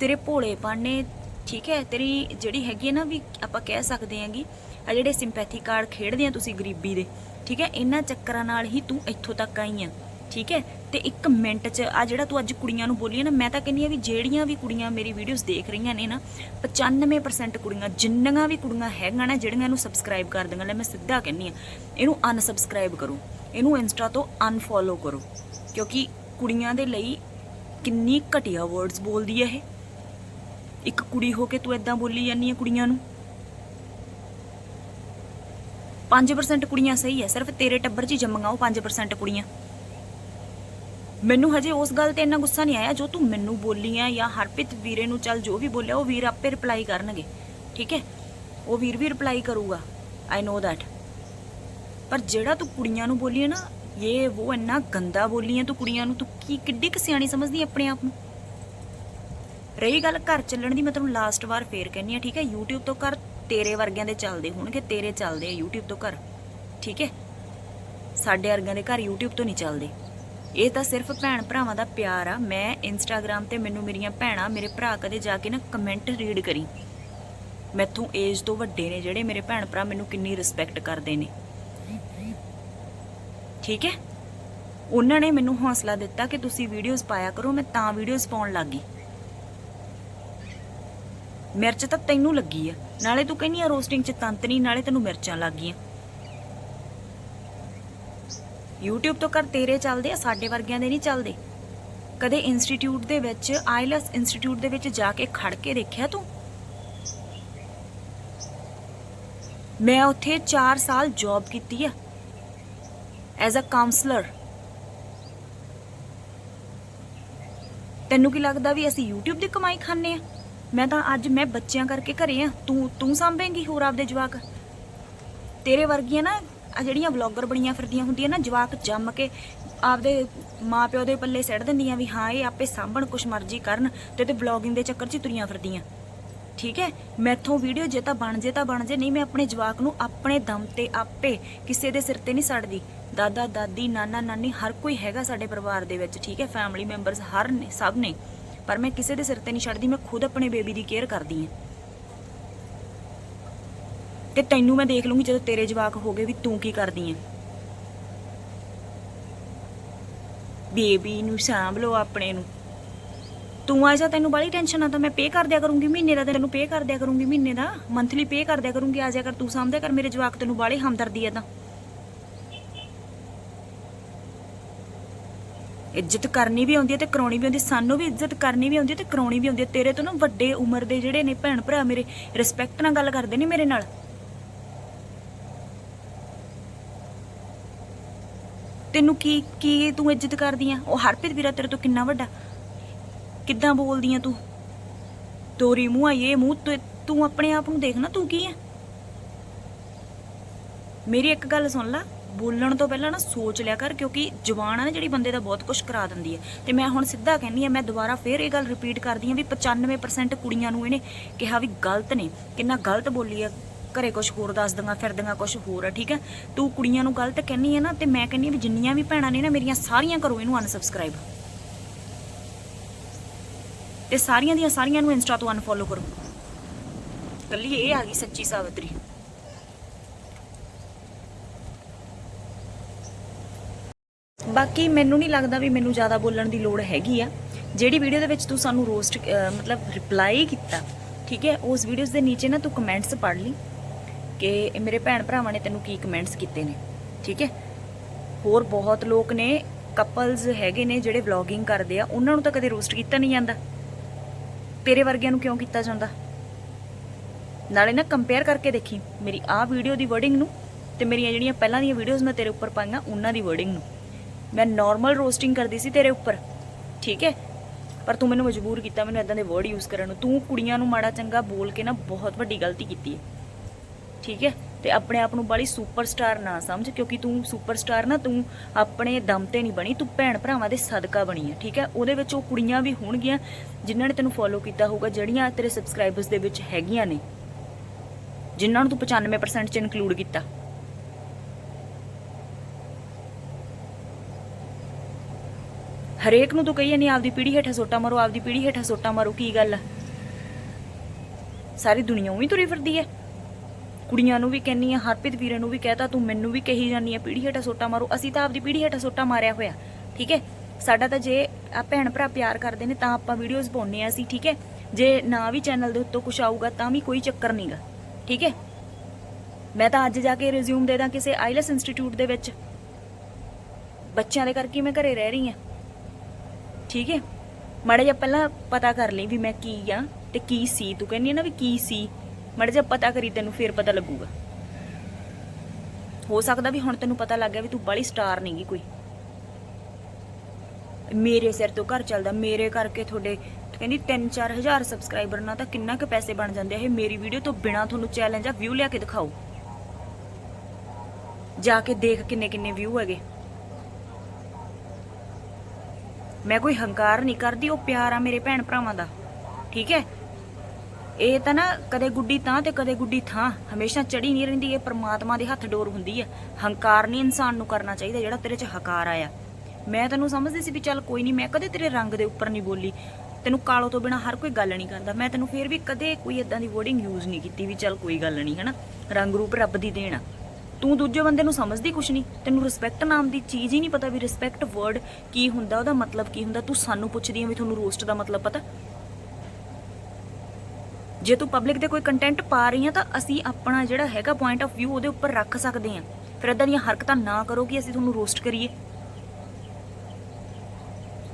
ਤੇਰੇ ਭੋਲੇਪਨ ਨੇ ਠੀਕ ਹੈ, ਤੇਰੀ ਜਿਹੜੀ ਹੈਗੀ ਹੈ ਨਾ ਵੀ ਆਪਾਂ ਕਹਿ ਸਕਦੇ ਆਂਗੀ ਆ ਜਿਹੜੇ ਸਿੰਪੈਥੀ ਕਾਰਡ ਖੇਡਦੇ ਆ ਤੁਸੀਂ ਗਰੀਬੀ ਦੇ, ਠੀਕ ਹੈ, ਇਹਨਾਂ ਚੱਕਰਾਂ ਨਾਲ ਹੀ ਤੂੰ ਇੱਥੋਂ ਤੱਕ ਆਈ ਆ, ਠੀਕ ਹੈ। ਤੇ ਇੱਕ ਮਿੰਟ 'ਚ ਆ ਜਿਹੜਾ ਤੂੰ ਅੱਜ ਕੁੜੀਆਂ ਨੂੰ ਬੋਲੀ ਹੈ ਨਾ, ਮੈਂ ਤਾਂ ਕਹਿੰਦੀ ਆ ਵੀ ਜਿਹੜੀਆਂ ਵੀ ਕੁੜੀਆਂ ਮੇਰੀ ਵੀਡੀਓਜ਼ ਦੇਖ ਰਹੀਆਂ ਨੇ ਨਾ 95% ਕੁੜੀਆਂ, ਜਿੰਨੀਆਂ ਵੀ ਕੁੜੀਆਂ ਹੈਗੀਆਂ ਨਾ, ਜਿਹੜੀਆਂ ਇਹਨੂੰ ਸਬਸਕ੍ਰਾਈਬ ਕਰ ਦਿੰਗਾਂ ਲੈ ਮੈਂ ਸਿੱਧਾ ਕਹਿੰਦੀ ਆ ਇਹਨੂੰ ਅਨਸਬਸਕ੍ਰਾਈਬ ਕਰੋ, ਇਹਨੂੰ ਇੰਸਟਾ ਤੋਂ ਅਨਫੋਲੋ ਕਰੋ, ਕਿਉਂਕਿ ਕੁੜੀਆਂ ਦੇ ਲਈ ਕਿੰਨੀ ਘਟੀਆ ਵਰਡਸ ਬੋਲਦੀ ਹੈ ਇਹ। ਇੱਕ ਕੁੜੀ ਹੋ ਕੇ ਤੂੰ ਇਦਾਂ ਬੋਲੀ ਜਾਂਦੀ ਹੈ ਕੁੜੀਆਂ ਨੂੰ। 5% ਕੁੜੀਆਂ ਸਹੀ ਹੈ, ਸਿਰਫ ਤੇਰੇ ਟੱਬਰ 'ਚ ਹੀ ਜੰਮੀਆਂ ਉਹ 5% ਕੁੜੀਆਂ। ਮੈਨੂੰ ਹਜੇ ਉਸ ਗੱਲ ਤੇ ਇੰਨਾ ਗੁੱਸਾ ਨਹੀਂ ਆਇਆ ਜੋ ਤੂੰ ਮੈਨੂੰ ਬੋਲੀ ਆ ਜਾਂ ਹਰਪ੍ਰੀਤ ਵੀਰੇ ਨੂੰ ਚੱਲ ਜੋ ਵੀ ਬੋਲਿਆ, ਉਹ ਵੀਰ ਆਪੇ ਰਿਪਲਾਈ ਕਰਨਗੇ। ਠੀਕ ਹੈ? ਉਹ ਵੀਰ ਵੀ ਰਿਪਲਾਈ ਕਰੂਗਾ। ਆਈ ਨੋ ਦੈਟ ਪਰ ਜਿਹੜਾ ਤੂੰ ਕੁੜੀਆਂ ਨੂੰ ਬੋਲੀ ਹੈ ਨਾ ਇਹ ਉਹ ਇੰਨਾ ਗੰਦਾ ਬੋਲੀ ਹੈ ਤੂੰ ਕੁੜੀਆਂ ਨੂੰ, ਤੂੰ ਕੀ, ਕਿੱਡੀ ਕੁ ਸਿਆਣੀ ਸਮਝਦੀ ਆਪਣੇ ਆਪ ਨੂੰ? ਰਹੀ ਗੱਲ ਘਰ ਚੱਲਣ ਦੀ, ਮੈਂ ਤੈਨੂੰ ਲਾਸਟ ਵਾਰ ਫੇਰ ਕਹਿੰਨੀ ਆ ਠੀਕ ਹੈ? YouTube ਤੋਂ ਘਰ ਤੇਰੇ ਵਰਗਿਆਂ ਦੇ ਚੱਲਦੇ ਹੋਣਗੇ, ਤੇਰੇ ਚੱਲਦੇ ਆ YouTube ਤੋਂ ਘਰ। ਠੀਕ ਹੈ? ਸਾਡੇ ਵਰਗਿਆਂ ਦੇ ਘਰ YouTube ਤੋਂ ਨਹੀਂ ਚੱਲਦੇ। ਇਹ ਤਾਂ ਸਿਰਫ ਭੈਣ ਭਰਾਵਾਂ ਦਾ ਪਿਆਰ ਆ। ਮੈਂ Instagram ਤੇ ਮੈਨੂੰ ਮੇਰੀਆਂ ਭੈਣਾਂ, ਮੇਰੇ ਭਰਾ ਕਦੇ ਜਾ ਕੇ ਨਾ ਕਮੈਂਟ ਰੀਡ ਕਰੀ। ਮੈਥੋਂ ਏਜ ਤੋਂ ਵੱਡੇ ਨੇ ਜਿਹੜੇ ਮੇਰੇ ਭੈਣ ਭਰਾ ਮੈਨੂੰ ਕਿੰਨੀ ਰਿਸਪੈਕਟ ਕਰਦੇ ਨੇ। ਠੀਕ ਹੈ? ਉਹਨਾਂ ਨੇ ਮੈਨੂੰ ਹੌਸਲਾ ਦਿੱਤਾ ਕਿ ਤੁਸੀਂ ਵੀਡੀਓਜ਼ ਪਾਇਆ ਕਰੋ, ਮੈਂ ਤਾਂ ਵੀਡੀਓਜ਼ ਪਾਉਣ ਲੱਗੀ ਮਿਰਚ ਤਾਂ ਤੈਨੂੰ ਲੱਗੀ ਆ। ਨਾਲੇ ਤੂੰ ਕਹਿੰਦੀ ਆ ਰੋਸਟਿੰਗ ਚ ਤੰਤਨੀ ਨਾਲੇ ਤੈਨੂੰ ਮਿਰਚਾਂ ਲੱਗ ਗਈਆਂ YouTube ਤੋਂ ਕਰ ਤੇਰੇ ਚੱਲਦੇ ਆ, ਸਾਡੇ ਵਰਗਿਆਂ ਦੇ ਨਹੀਂ ਚੱਲਦੇ। ਕਦੇ ਇੰਸਟੀਚਿਊਟ ਦੇ ਵਿੱਚ, ਆਈਲੈਸ ਇੰਸਟੀਚਿਊਟ ਦੇ ਵਿੱਚ ਜਾ ਕੇ ਖੜ ਕੇ ਦੇਖਿਆ ਤੂੰ? ਮੈਂ ਉੱਥੇ 4 ਸਾਲ ਜੌਬ ਕੀਤੀ ਆ ਐਜ਼ ਅ ਕਾਉਂਸਲਰ ਤੈਨੂੰ ਕੀ ਲੱਗਦਾ ਵੀ ਅਸੀਂ YouTube ਦੀ ਕਮਾਈ ਖਾਂਦੇ ਆ? ਮੈਂ ਤਾਂ ਅੱਜ ਮੈਂ ਬੱਚਿਆਂ ਕਰਕੇ ਘਰੇ ਆ, ਤੂੰ ਤੂੰ ਸੰਭੇਂਗੀ ਹੋਰ ਆਪਦੇ ਜਵਾਕ? ਤੇਰੇ ਵਰਗੀਆਂ ਨਾ ਆ ਜਿਹੜੀਆਂ ਵਲੌਗਰ ਬਣੀਆਂ ਫਿਰਦੀਆਂ ਹੁੰਦੀਆਂ ਨਾ, ਜਵਾਕ ਜੰਮ ਕੇ ਆਪਦੇ ਮਾਪਿਓ ਦੇ ਪੱਲੇ ਸਿੱਟ ਦਿੰਦੀਆਂ ਵੀ ਹਾਂ, ਇਹ ਆਪੇ ਸਾਂਭਣ ਕੁਛ ਮਰਜ਼ੀ ਕਰਨ ਤੇ ਤੇ ਵਲੌਗਿੰਗ ਦੇ ਚੱਕਰ 'ਚ ਹੀ ਤੁਰੀਆਂ ਫਿਰਦੀਆਂ। ਠੀਕ ਹੈ? ਮੈਥੋਂ ਵੀਡੀਓ ਜੇ ਤਾਂ ਬਣ ਜੇ ਤਾਂ ਬਣ ਜੇ, ਨਹੀਂ ਮੈਂ ਆਪਣੇ ਜਵਾਕ ਨੂੰ ਆਪਣੇ ਦਮ ਤੇ ਆਪੇ ਕਿਸੇ ਦੇ ਸਿਰ ਤੇ ਨਹੀਂ ਛੱਡਦੀ ਦਾਦਾ, ਦਾਦੀ, ਨਾਨਾ, ਨਾਨੀ, ਹਰ ਕੋਈ ਹੈਗਾ ਸਾਡੇ ਪਰਿਵਾਰ ਦੇ ਵਿੱਚ, ਠੀਕ ਹੈ? ਫੈਮਿਲੀ ਮੈਂਬਰਸ ਹਰ ਨੇ, ਸਭ ਨੇ। ਪਰ ਮੈਂ ਕਿਸੇ ਦੇ ਸਿਰ ਤੇ ਨਹੀਂ ਛੱਡਦੀ ਮੈਂ ਖੁਦ ਆਪਣੇ ਬੇਬੀ ਦੀ ਕੇਅਰ ਕਰਦੀ ਹਾਂ। ਤੇ ਤੈਨੂੰ ਮੈਂ ਦੇਖ ਲੂੰਗੀ ਜਦੋਂ ਤੇਰੇ ਜਵਾਕ ਹੋ ਗਏ ਵੀ ਤੂੰ ਕੀ ਕਰਦੀ ਹੈ ਬੇਬੀ ਨੂੰ ਸਾਂਭ ਲਓ ਆਪਣੇ ਨੂੰ। ਤੂੰ ਆ ਤੈਨੂੰ ਬੜੀ ਟੈਨਸ਼ਨ ਆ, ਤਾਂ ਮੈਂ ਪੇ ਕਰ ਦਿਆ ਕਰੂੰਗੀ, ਮਹੀਨੇ ਦਾ ਤੈਨੂੰ ਪੇ ਕਰ ਦਿਆ ਕਰੂੰਗੀ, ਮਹੀਨੇ ਦਾ। ਮੰਥਲੀ ਪੇ ਕਰ ਦਿਆ ਕਰੂੰਗੀ, ਆ ਜਾ ਕਰ, ਤੂੰ ਸਾਂਭਦਿਆ ਕਰ, ਮੇਰੇ ਜਵਾਕ ਤੈਨੂੰ ਬਾਲੀ ਹਮਦਰਦੀ ਆ ਤਾਂ। ਇੱਜ਼ਤ ਕਰਨੀ ਵੀ ਆਉਂਦੀ ਹੈ ਤੇ ਕਰਾਉਣੀ ਵੀ ਆਉਂਦੀ, ਸਾਨੂੰ ਵੀ ਇੱਜ਼ਤ ਕਰਨੀ ਵੀ ਆਉਂਦੀ ਹੈ ਤੇ ਕਰਾਉਣੀ ਵੀ ਆਉਂਦੀ ਹੈ ਤੇਰੇ ਤੋਂ ਨਾ ਵੱਡੇ ਉਮਰ ਦੇ ਜਿਹੜੇ ਨੇ ਭੈਣ ਭਰਾ ਮੇਰੇ ਰਿਸਪੈਕਟ ਨਾਲ ਗੱਲ ਕਰਦੇ ਨੇ ਮੇਰੇ ਨਾਲ। ਤੈਨੂੰ ਕੀ ਕੀ ਤੂੰ ਇੱਜ਼ਤ ਕਰਦੀ ਆ? ਉਹ ਹਰਪ੍ਰੀਤ ਵੀਰਾ ਤੇਰੇ ਤੋਂ ਕਿੰਨਾ ਵੱਡਾ? ਕਿੱਦਾਂ ਬੋਲਦੀ ਆ ਤੂੰ? ਤੋਰੀ ਮੂੰਹ ਆ, ਇਹ ਮੂੰਹ ਤੇ ਤੂੰ ਆਪਣੇ ਆਪ ਨੂੰ ਦੇਖ ਨਾ, ਤੂੰ ਕੀ ਹੈ ਮੇਰੀ ਇੱਕ ਗੱਲ ਸੁਣ ਲੈ, ਬੋਲਣ ਤੋਂ ਪਹਿਲਾਂ ਨਾ ਸੋਚ ਲਿਆ ਕਰ, ਕਿਉਂਕਿ ਜ਼ੁਬਾਨ ਆ ਨਾ, ਜਿਹੜੀ ਬੰਦੇ ਦਾ ਬਹੁਤ ਕੁਝ ਕਰਾ ਦਿੰਦੀ ਹੈ ਤੇ ਮੈਂ ਹੁਣ ਸਿੱਧਾ ਕਹਿੰਦੀ ਆ, ਮੈਂ ਦੁਬਾਰਾ ਫੇਰ ਇਹ ਗੱਲ ਰਿਪੀਟ ਕਰਦੀ ਆ ਵੀ 95% ਕੁੜੀਆਂ ਨੂੰ ਇਹਨੇ ਕਿਹਾ ਵੀ ਗਲਤ ਨੇ। ਕਿੰਨਾ ਗਲਤ ਬੋਲੀ ਆ ਘਰੇ ਕੁਝ ਹੋਰ ਦੱਸ ਦਿੰਗਾ ਫਿਰ ਦਿੰਗਾ ਕੁਝ ਹੋਰ ਆ ਠੀਕ ਹੈ? ਤੂੰ ਕੁੜੀਆਂ ਨੂੰ ਗਲਤ ਕਹਿੰਨੀ ਆ ਨਾ, ਤੇ ਮੈਂ ਕਹਿੰਨੀ ਆ ਵੀ ਜਿੰਨੀਆਂ ਵੀ ਭੈਣਾਂ ਨੇ ਨਾ, ਮੇਰੀਆਂ ਸਾਰੀਆਂ ਕਰੋ ਇਹਨੂੰ ਅਨਸਬਸਕ੍ਰਾਈਬ ਤੇ ਸਾਰੀਆਂ ਦੀਆਂ ਸਾਰੀਆਂ ਨੂੰ ਇੰਸਟਾ ਤੋਂ ਅਨਫੋਲੋ ਕਰੋ। ਕੱਲੀ ਇਹ ਆ ਗਈ ਸੱਚੀ ਸਾਵਤਰੀ। ਬਾਕੀ ਮੈਨੂੰ ਨਹੀਂ ਲੱਗਦਾ ਵੀ ਮੈਨੂੰ ਜ਼ਿਆਦਾ ਬੋਲਣ ਦੀ ਲੋੜ ਹੈਗੀ ਆ। ਜਿਹੜੀ ਵੀਡੀਓ ਦੇ ਵਿੱਚ ਤੂੰ ਸਾਨੂੰ ਰੋਸਟ ਮਤਲਬ ਰਿਪਲਾਈ ਕੀਤਾ, ਠੀਕ ਹੈ, ਉਸ ਵੀਡੀਓਜ਼ ਦੇ ਨੀਚੇ ਨਾ ਤੂੰ ਕਮੈਂਟਸ ਪੜ੍ਹ ਲਈ। ਕਿ ਮੇਰੇ ਭੈਣ ਭਰਾਵਾਂ ਨੇ ਤੈਨੂੰ ਕੀ ਕਮੈਂਟਸ ਕੀਤੇ ਨੇ, ਠੀਕ ਹੈ? ਹੋਰ ਬਹੁਤ ਲੋਕ ਨੇ ਕਪਲਸ ਹੈਗੇ ਨੇ ਜਿਹੜੇ ਵਲੌਗਿੰਗ ਕਰਦੇ ਆ, ਉਹਨਾਂ ਨੂੰ ਤਾਂ ਕਦੇ ਰੋਸਟ ਕੀਤਾ ਨਹੀਂ ਜਾਂਦਾ। ਤੇਰੇ ਵਰਗਿਆਂ ਨੂੰ ਕਿਉਂ ਕੀਤਾ ਜਾਂਦਾ? ਨਾਲੇ ਨਾ ਕੰਪੇਅਰ ਕਰਕੇ ਦੇਖੀ, ਮੇਰੀ ਆਹ ਵੀਡੀਓ ਦੀ ਵਰਡਿੰਗ ਨੂੰ ਤੇ ਮੇਰੀਆਂ ਜਿਹੜੀਆਂ ਪਹਿਲਾਂ ਦੀਆਂ ਵੀਡੀਓਜ਼ ਮੈਂ ਤੇਰੇ ਉੱਪਰ ਪਾਈਆਂ, ਉਹਨਾਂ ਦੀ ਵਰਡਿੰਗ ਨੂੰ। ਮੈਂ ਨਾਰਮਲ ਰੋਸਟਿੰਗ ਕਰਦੀ ਸੀ ਤੇਰੇ ਉੱਪਰ, ਠੀਕ ਹੈ? ਪਰ ਤੂੰ ਮੈਨੂੰ ਮਜਬੂਰ ਕੀਤਾ ਮੈਨੂੰ ਇਦਾਂ ਦੇ ਵਰਡ ਯੂਜ਼ ਕਰਨ ਨੂੰ। ਤੂੰ ਕੁੜੀਆਂ ਨੂੰ ਮਾੜਾ ਚੰਗਾ ਬੋਲ ਕੇ ਨਾ ਬਹੁਤ ਵੱਡੀ ਗਲਤੀ ਕੀਤੀ ਹੈ। ਠੀਕ ਹੈ? ਤੇ ਆਪਣੇ ਆਪ ਨੂੰ ਬੜੀ ਸੁਪਰਸਟਾਰ ਨਾ ਸਮਝ, ਕਿਉਂਕਿ ਤੂੰ ਸੁਪਰਸਟਾਰ ਨਾ, ਤੂੰ ਆਪਣੇ ਦਮ ਤੇ ਨਹੀਂ ਬਣੀ, ਤੂੰ ਭੈਣ ਭਰਾਵਾਂ ਦੇ ਸਦਕਾ ਬਣੀ ਹੈ, ਠੀਕ ਹੈ? ਉਹਦੇ ਵਿੱਚ ਉਹ ਕੁੜੀਆਂ ਵੀ ਹੋਣਗੀਆਂ, ਜਿਨ੍ਹਾਂ ਨੇ ਤੈਨੂੰ ਫੋਲੋ ਕੀਤਾ ਹੋਊਗਾ, ਜਿਹੜੀਆਂ ਤੇਰੇ ਸਬਸਕ੍ਰਾਈਬਰਸ ਦੇ ਵਿੱਚ ਹੈਗੀਆਂ ਨੇ, ਜਿਨ੍ਹਾਂ ਨੂੰ ਤੂੰ 95% ਚ ਇਨਕਲੂਡ ਕੀਤਾ। ਹਰੇਕ ਨੂੰ ਤੂੰ ਕਹੀਏ ਨਹੀਂ ਆਪਦੀ ਪੀੜੀ ਹੇਠਾਂ ਸੋਟਾ ਮਾਰੋ, ਆਪਦੀ ਪੀੜੀ ਹੇਠਾਂ ਸੋਟਾ ਮਾਰੋ, ਕੀ ਗੱਲ ਆ? ਸਾਰੀ ਦੁਨੀਆ ਉਹੀ ਤੁਰੀ ਫਿਰਦੀ ਹੈ। ਕੁੜੀਆਂ ਨੂੰ ਵੀ ਕਹਿੰਨੀ ਆ, ਹਰਪ੍ਰੀਤ ਵੀਰੇ ਨੂੰ ਵੀ ਕਹਤਾ, ਤੂੰ ਮੈਨੂੰ ਵੀ ਕਹੀ ਜਾਨੀ ਆ, ਪੀੜੀ ਹੇਠਾਂ ਸੋਟਾ ਮਾਰੋ। ਅਸੀਂ ਤਾਂ ਆਪਦੀ ਪੀੜੀ ਹੇਠਾਂ ਸੋਟਾ ਮਾਰਿਆ ਹੋਇਆ, ਠੀਕ ਹੈ? ਸਾਡਾ ਤਾਂ ਜੇ ਆ ਭੈਣ ਭਰਾ ਪਿਆਰ ਕਰਦੇ ਨੇ, ਤਾਂ ਆਪਾਂ ਵੀਡੀਓਜ਼ ਪਾਉਨੇ ਆ ਅਸੀਂ, ਠੀਕ ਹੈ? ਜੇ ਨਾ ਵੀ ਚੈਨਲ ਦੇ ਉੱਤੋਂ ਕੁਝ ਆਊਗਾ, ਤਾਂ ਵੀ ਕੋਈ ਚੱਕਰ ਨਹੀਂਗਾ ਠੀਕ ਹੈ? ਮੈਂ ਤਾਂ ਅੱਜ ਜਾ ਕੇ ਰਿਜ਼ਿਊਮ ਦੇ ਦਾਂ ਕਿਸੇ ਆਈਲੈਸ ਇੰਸਟੀਚਿਊਟ ਦੇ ਵਿੱਚ। ਬੱਚਿਆਂ ਦੇ ਕਰਕੇ ਮੈਂ ਘਰੇ ਰਹਿ ਰਹੀ ਹਾਂ, ਠੀਕ ਹੈ? ਮਾੜਾ ਜਿਹਾ ਪਹਿਲਾਂ ਪਤਾ ਕਰ ਲਈ ਵੀ ਮੈਂ ਕੀ ਆ ਤੇ ਕੀ ਸੀ, ਤੂੰ ਕਹਿੰਦੀ ਆ ਨਾ ਵੀ ਕੀ ਸੀ। ਮਾੜਾ ਜਿਹਾ ਪਤਾ ਕਰੀ, ਤੈਨੂੰ ਫੇਰ ਪਤਾ ਲੱਗੂਗਾ। ਹੋ ਸਕਦਾ ਵੀ ਹੁਣ ਤੈਨੂੰ ਪਤਾ ਲੱਗ ਗਿਆ ਵੀ ਤੂੰ ਬੜੀ ਸਟਾਰ ਨਹੀਂਗੀ ਕੋਈ। ਮੇਰੇ ਸਿਰ ਤੋਂ ਘਰ ਚੱਲਦਾ, ਮੇਰੇ ਕਰਕੇ ਤੁਹਾਡੇ, ਕਹਿੰਦੀ 3-4 ਸਬਸਕ੍ਰਾਈਬਰ ਨਾਲ ਤਾਂ ਕਿੰਨਾ ਕੁ ਪੈਸੇ ਬਣ ਜਾਂਦੇ ਆ। ਇਹ ਮੇਰੀ ਵੀਡੀਓ ਤੋਂ ਬਿਨਾ ਤੁਹਾਨੂੰ ਚੈਲੰਜ ਆ ਵਿਊ ਲਿਆ ਕੇ ਦਿਖਾਓ। ਜਾ ਕੇ ਦੇਖ ਕਿੰਨੇ ਕਿੰਨੇ ਵਿਊ ਹੈਗੇ। ਮੈਂ ਕੋਈ ਹੰਕਾਰ ਨਹੀਂ ਕਰਦੀ, ਉਹ ਪਿਆਰ ਆ ਮੇਰੇ ਭੈਣ ਭਰਾਵਾਂ ਦਾ। ਠੀਕ ਹੈ? ਇਹ ਤਾਂ ਨਾ ਕਦੇ ਗੁੱਡੀ ਤਾਂ ਤੇ ਕਦੇ ਗੁੱਡੀ ਥਾਂ। ਹਮੇਸ਼ਾ ਚੜੀ ਨਹੀਂ ਰਹਿੰਦੀ, ਇਹ ਪ੍ਰਮਾਤਮਾ ਦੇ ਹੱਥ ਡੋਰ ਹੁੰਦੀ ਹੈ ਹੰਕਾਰ ਨਹੀਂ ਇਨਸਾਨ ਨੂੰ ਕਰਨਾ ਚਾਹੀਦਾ, ਜਿਹੜਾ ਤੇਰੇ 'ਚ ਹਕਾਰ ਆਇਆ। ਮੈਂ ਤੈਨੂੰ ਸਮਝਦੀ ਸੀ ਵੀ ਚੱਲ ਕੋਈ ਨਹੀਂ, ਮੈਂ ਕਦੇ ਤੇਰੇ ਰੰਗ ਦੇ ਉੱਪਰ ਨਹੀਂ ਬੋਲੀ। ਤੈਨੂੰ ਕਾਲੋ ਤੋਂ ਬਿਨਾ ਹਰ ਕੋਈ ਗੱਲ ਨਹੀਂ ਕਰਦਾ। ਮੈਂ ਤੈਨੂੰ ਫੇਰ ਵੀ ਕਦੇ ਕੋਈ ਇਦਾਂ ਦੀ ਵਰਡਿੰਗ ਯੂਜ਼ ਨਹੀਂ ਕੀਤੀ ਵੀ ਚੱਲ ਕੋਈ ਗੱਲ ਨਹੀਂ, ਹਨਾ? ਰੰਗ ਰੂਪ ਰੱਬ ਦੀ ਦੇਣ ਆ। ਤੂੰ ਦੂਜੇ ਬੰਦੇ ਨੂੰ ਸਮਝਦੀ ਕੁਛ ਨਹੀਂ। ਤੈਨੂੰ ਰਿਸਪੈਕਟ ਨਾਮ ਦੀ ਚੀਜ਼ ਹੀ ਨਹੀਂ ਪਤਾ ਵੀ ਰਿਸਪੈਕਟ ਵਰਡ ਕੀ ਹੁੰਦਾ, ਉਹਦਾ ਮਤਲਬ ਕੀ ਹੁੰਦਾ। ਤੂੰ ਸਾਨੂੰ ਪੁੱਛਦੀ ਆ ਵੀ ਤੁਹਾਨੂੰ ਰੋਸਟ ਦਾ ਮਤਲਬ ਪਤਾ? ਜੇ ਤੂੰ ਪਬਲਿਕ ਦੇ ਕੋਈ ਕੰਟੈਂਟ ਪਾ ਰਹੀ ਆ ਤਾਂ ਅਸੀਂ ਆਪਣਾ ਜਿਹੜਾ ਹੈਗਾ ਪੁਆਇੰਟ ਆਫ ਵਿਊ ਉਹਦੇ ਉੱਪਰ ਰੱਖ ਸਕਦੇ ਆ। ਫਿਰ ਇਦਾਂ ਦੀਆਂ ਹਰਕਤਾਂ ਨਾ ਕਰੋ ਕਿ ਅਸੀਂ ਤੁਹਾਨੂੰ ਰੋਸਟ ਕਰੀਏ।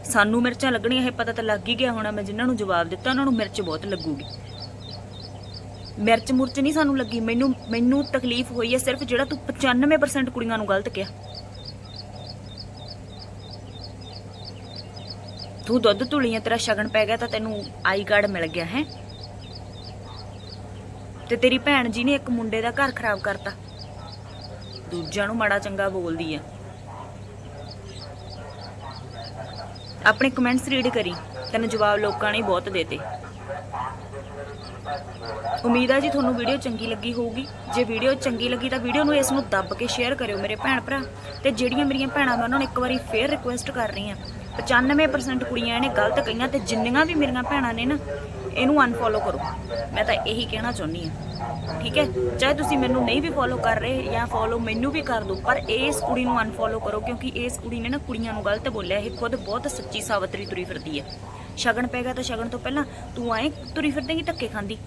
ਸਾਨੂੰ ਮਿਰਚਾਂ ਲੱਗਣੀਆਂ, ਇਹ ਪਤਾ ਤਾਂ ਲੱਗ ਹੀ ਗਿਆ ਹੋਣਾ, ਮੈਂ ਜਿਨ੍ਹਾਂ ਨੂੰ ਜਵਾਬ ਦਿੱਤਾ, ਉਹਨਾਂ ਨੂੰ ਮਿਰਚ ਬਹੁਤ ਲੱਗੂਗੀ। ਮਿਰਚ ਮੁਰਚ ਨਹੀਂ ਸਾਨੂੰ ਲੱਗੀ, ਮੈਨੂੰ ਮੈਨੂੰ ਤਕਲੀਫ ਹੋਈ ਹੈ ਸਿਰਫ ਜਿਹੜਾ ਤੂੰ 95% ਕੁੜੀਆਂ ਨੂੰ ਗਲਤ ਕਿਹਾ। ਤੂੰ ਦੁੱਧ ਧੁਲੀਆਂ ਤੇਰਾ ਸ਼ਗਨ ਪੈ ਗਿਆ ਤਾਂ ਤੈਨੂੰ ਆਈ ਕਾਰਡ ਮਿਲ ਗਿਆ, ਹੈ? ਤੇ ਤੇਰੀ ਭੈਣ ਜੀ ਨੇ ਇੱਕ ਮੁੰਡੇ ਦਾ ਘਰ ਖਰਾਬ ਕਰਤਾ। ਦੂਜਿਆਂ ਨੂੰ ਮਾੜਾ ਚੰਗਾ ਬੋਲਦੀ ਆ। ਆਪਣੇ ਕਮੈਂਟਸ ਰੀਡ ਕਰੀ। ਤੈਨੂੰ ਜਵਾਬ ਲੋਕਾਂ ਨੇ ਬਹੁਤ ਦੇਤੇ। ਉਮੀਦ ਹੈ ਜੀ ਤੁਹਾਨੂੰ ਵੀਡੀਓ ਚੰਗੀ ਲੱਗੀ ਹੋਊਗੀ। ਜੇ ਵੀਡੀਓ ਚੰਗੀ ਲੱਗੀ ਤਾਂ ਵੀਡੀਓ ਨੂੰ ਇਸ ਨੂੰ ਦੱਬ ਕੇ ਸ਼ੇਅਰ ਕਰਿਓ ਮੇਰੇ ਭੈਣ ਭਰਾ। ਤੇ ਜਿਹੜੀਆਂ ਮੇਰੀਆਂ ਭੈਣਾਂ ਮੈਂ ਉਹਨਾਂ ਨੂੰ ਇੱਕ ਵਾਰੀ ਫੇਰ ਰਿਕੁਐਸਟ ਕਰ ਰਹੀ ਹਾਂ। 95% ਕੁੜੀਆਂ ਇਹਨੇ ਗਲਤ ਕਹੀਆਂ ਤੇ ਜਿੰਨੀਆਂ ਵੀ ਮੇਰੀਆਂ ਭੈਣਾਂ ਨੇ ਨਾ ਇਹਨੂੰ ਅਨਫੋਲੋ ਕਰੋ। ਮੈਂ ਤਾਂ ਇਹੀ ਕਹਿਣਾ ਚਾਹੁੰਦੀ ਹਾਂ। ਠੀਕ ਹੈ? ਚਾਹੇ ਤੁਸੀਂ ਮੈਨੂੰ ਨਹੀਂ ਵੀ ਫੋਲੋ ਕਰ ਰਹੇ ਜਾਂ ਫੋਲੋ ਮੈਨੂੰ ਵੀ ਕਰ ਦਿਓ ਪਰ ਇਸ ਕੁੜੀ ਨੂੰ ਅਨਫੋਲੋ ਕਰੋ ਕਿਉਂਕਿ ਇਸ ਕੁੜੀ ਨੇ ਨਾ ਕੁੜੀਆਂ ਨੂੰ ਗਲਤ ਬੋਲਿਆ। ਇਹ ਖੁਦ ਬਹੁਤ ਸੱਚੀ ਸਾਵਤਰੀ ਤੁਰੀ ਫਿਰਦੀ ਹੈ। ਸ਼ਗਨ ਪੈ ਗਿਆ ਤਾਂ ਸ਼ਗਨ ਤੋਂ ਪਹਿਲਾਂ ਤੂੰ ਆਏ ਤੁਰੀ ਫਿਰਦੇਂਗੀ ਧੱਕੇ ਖਾਂਦੀ।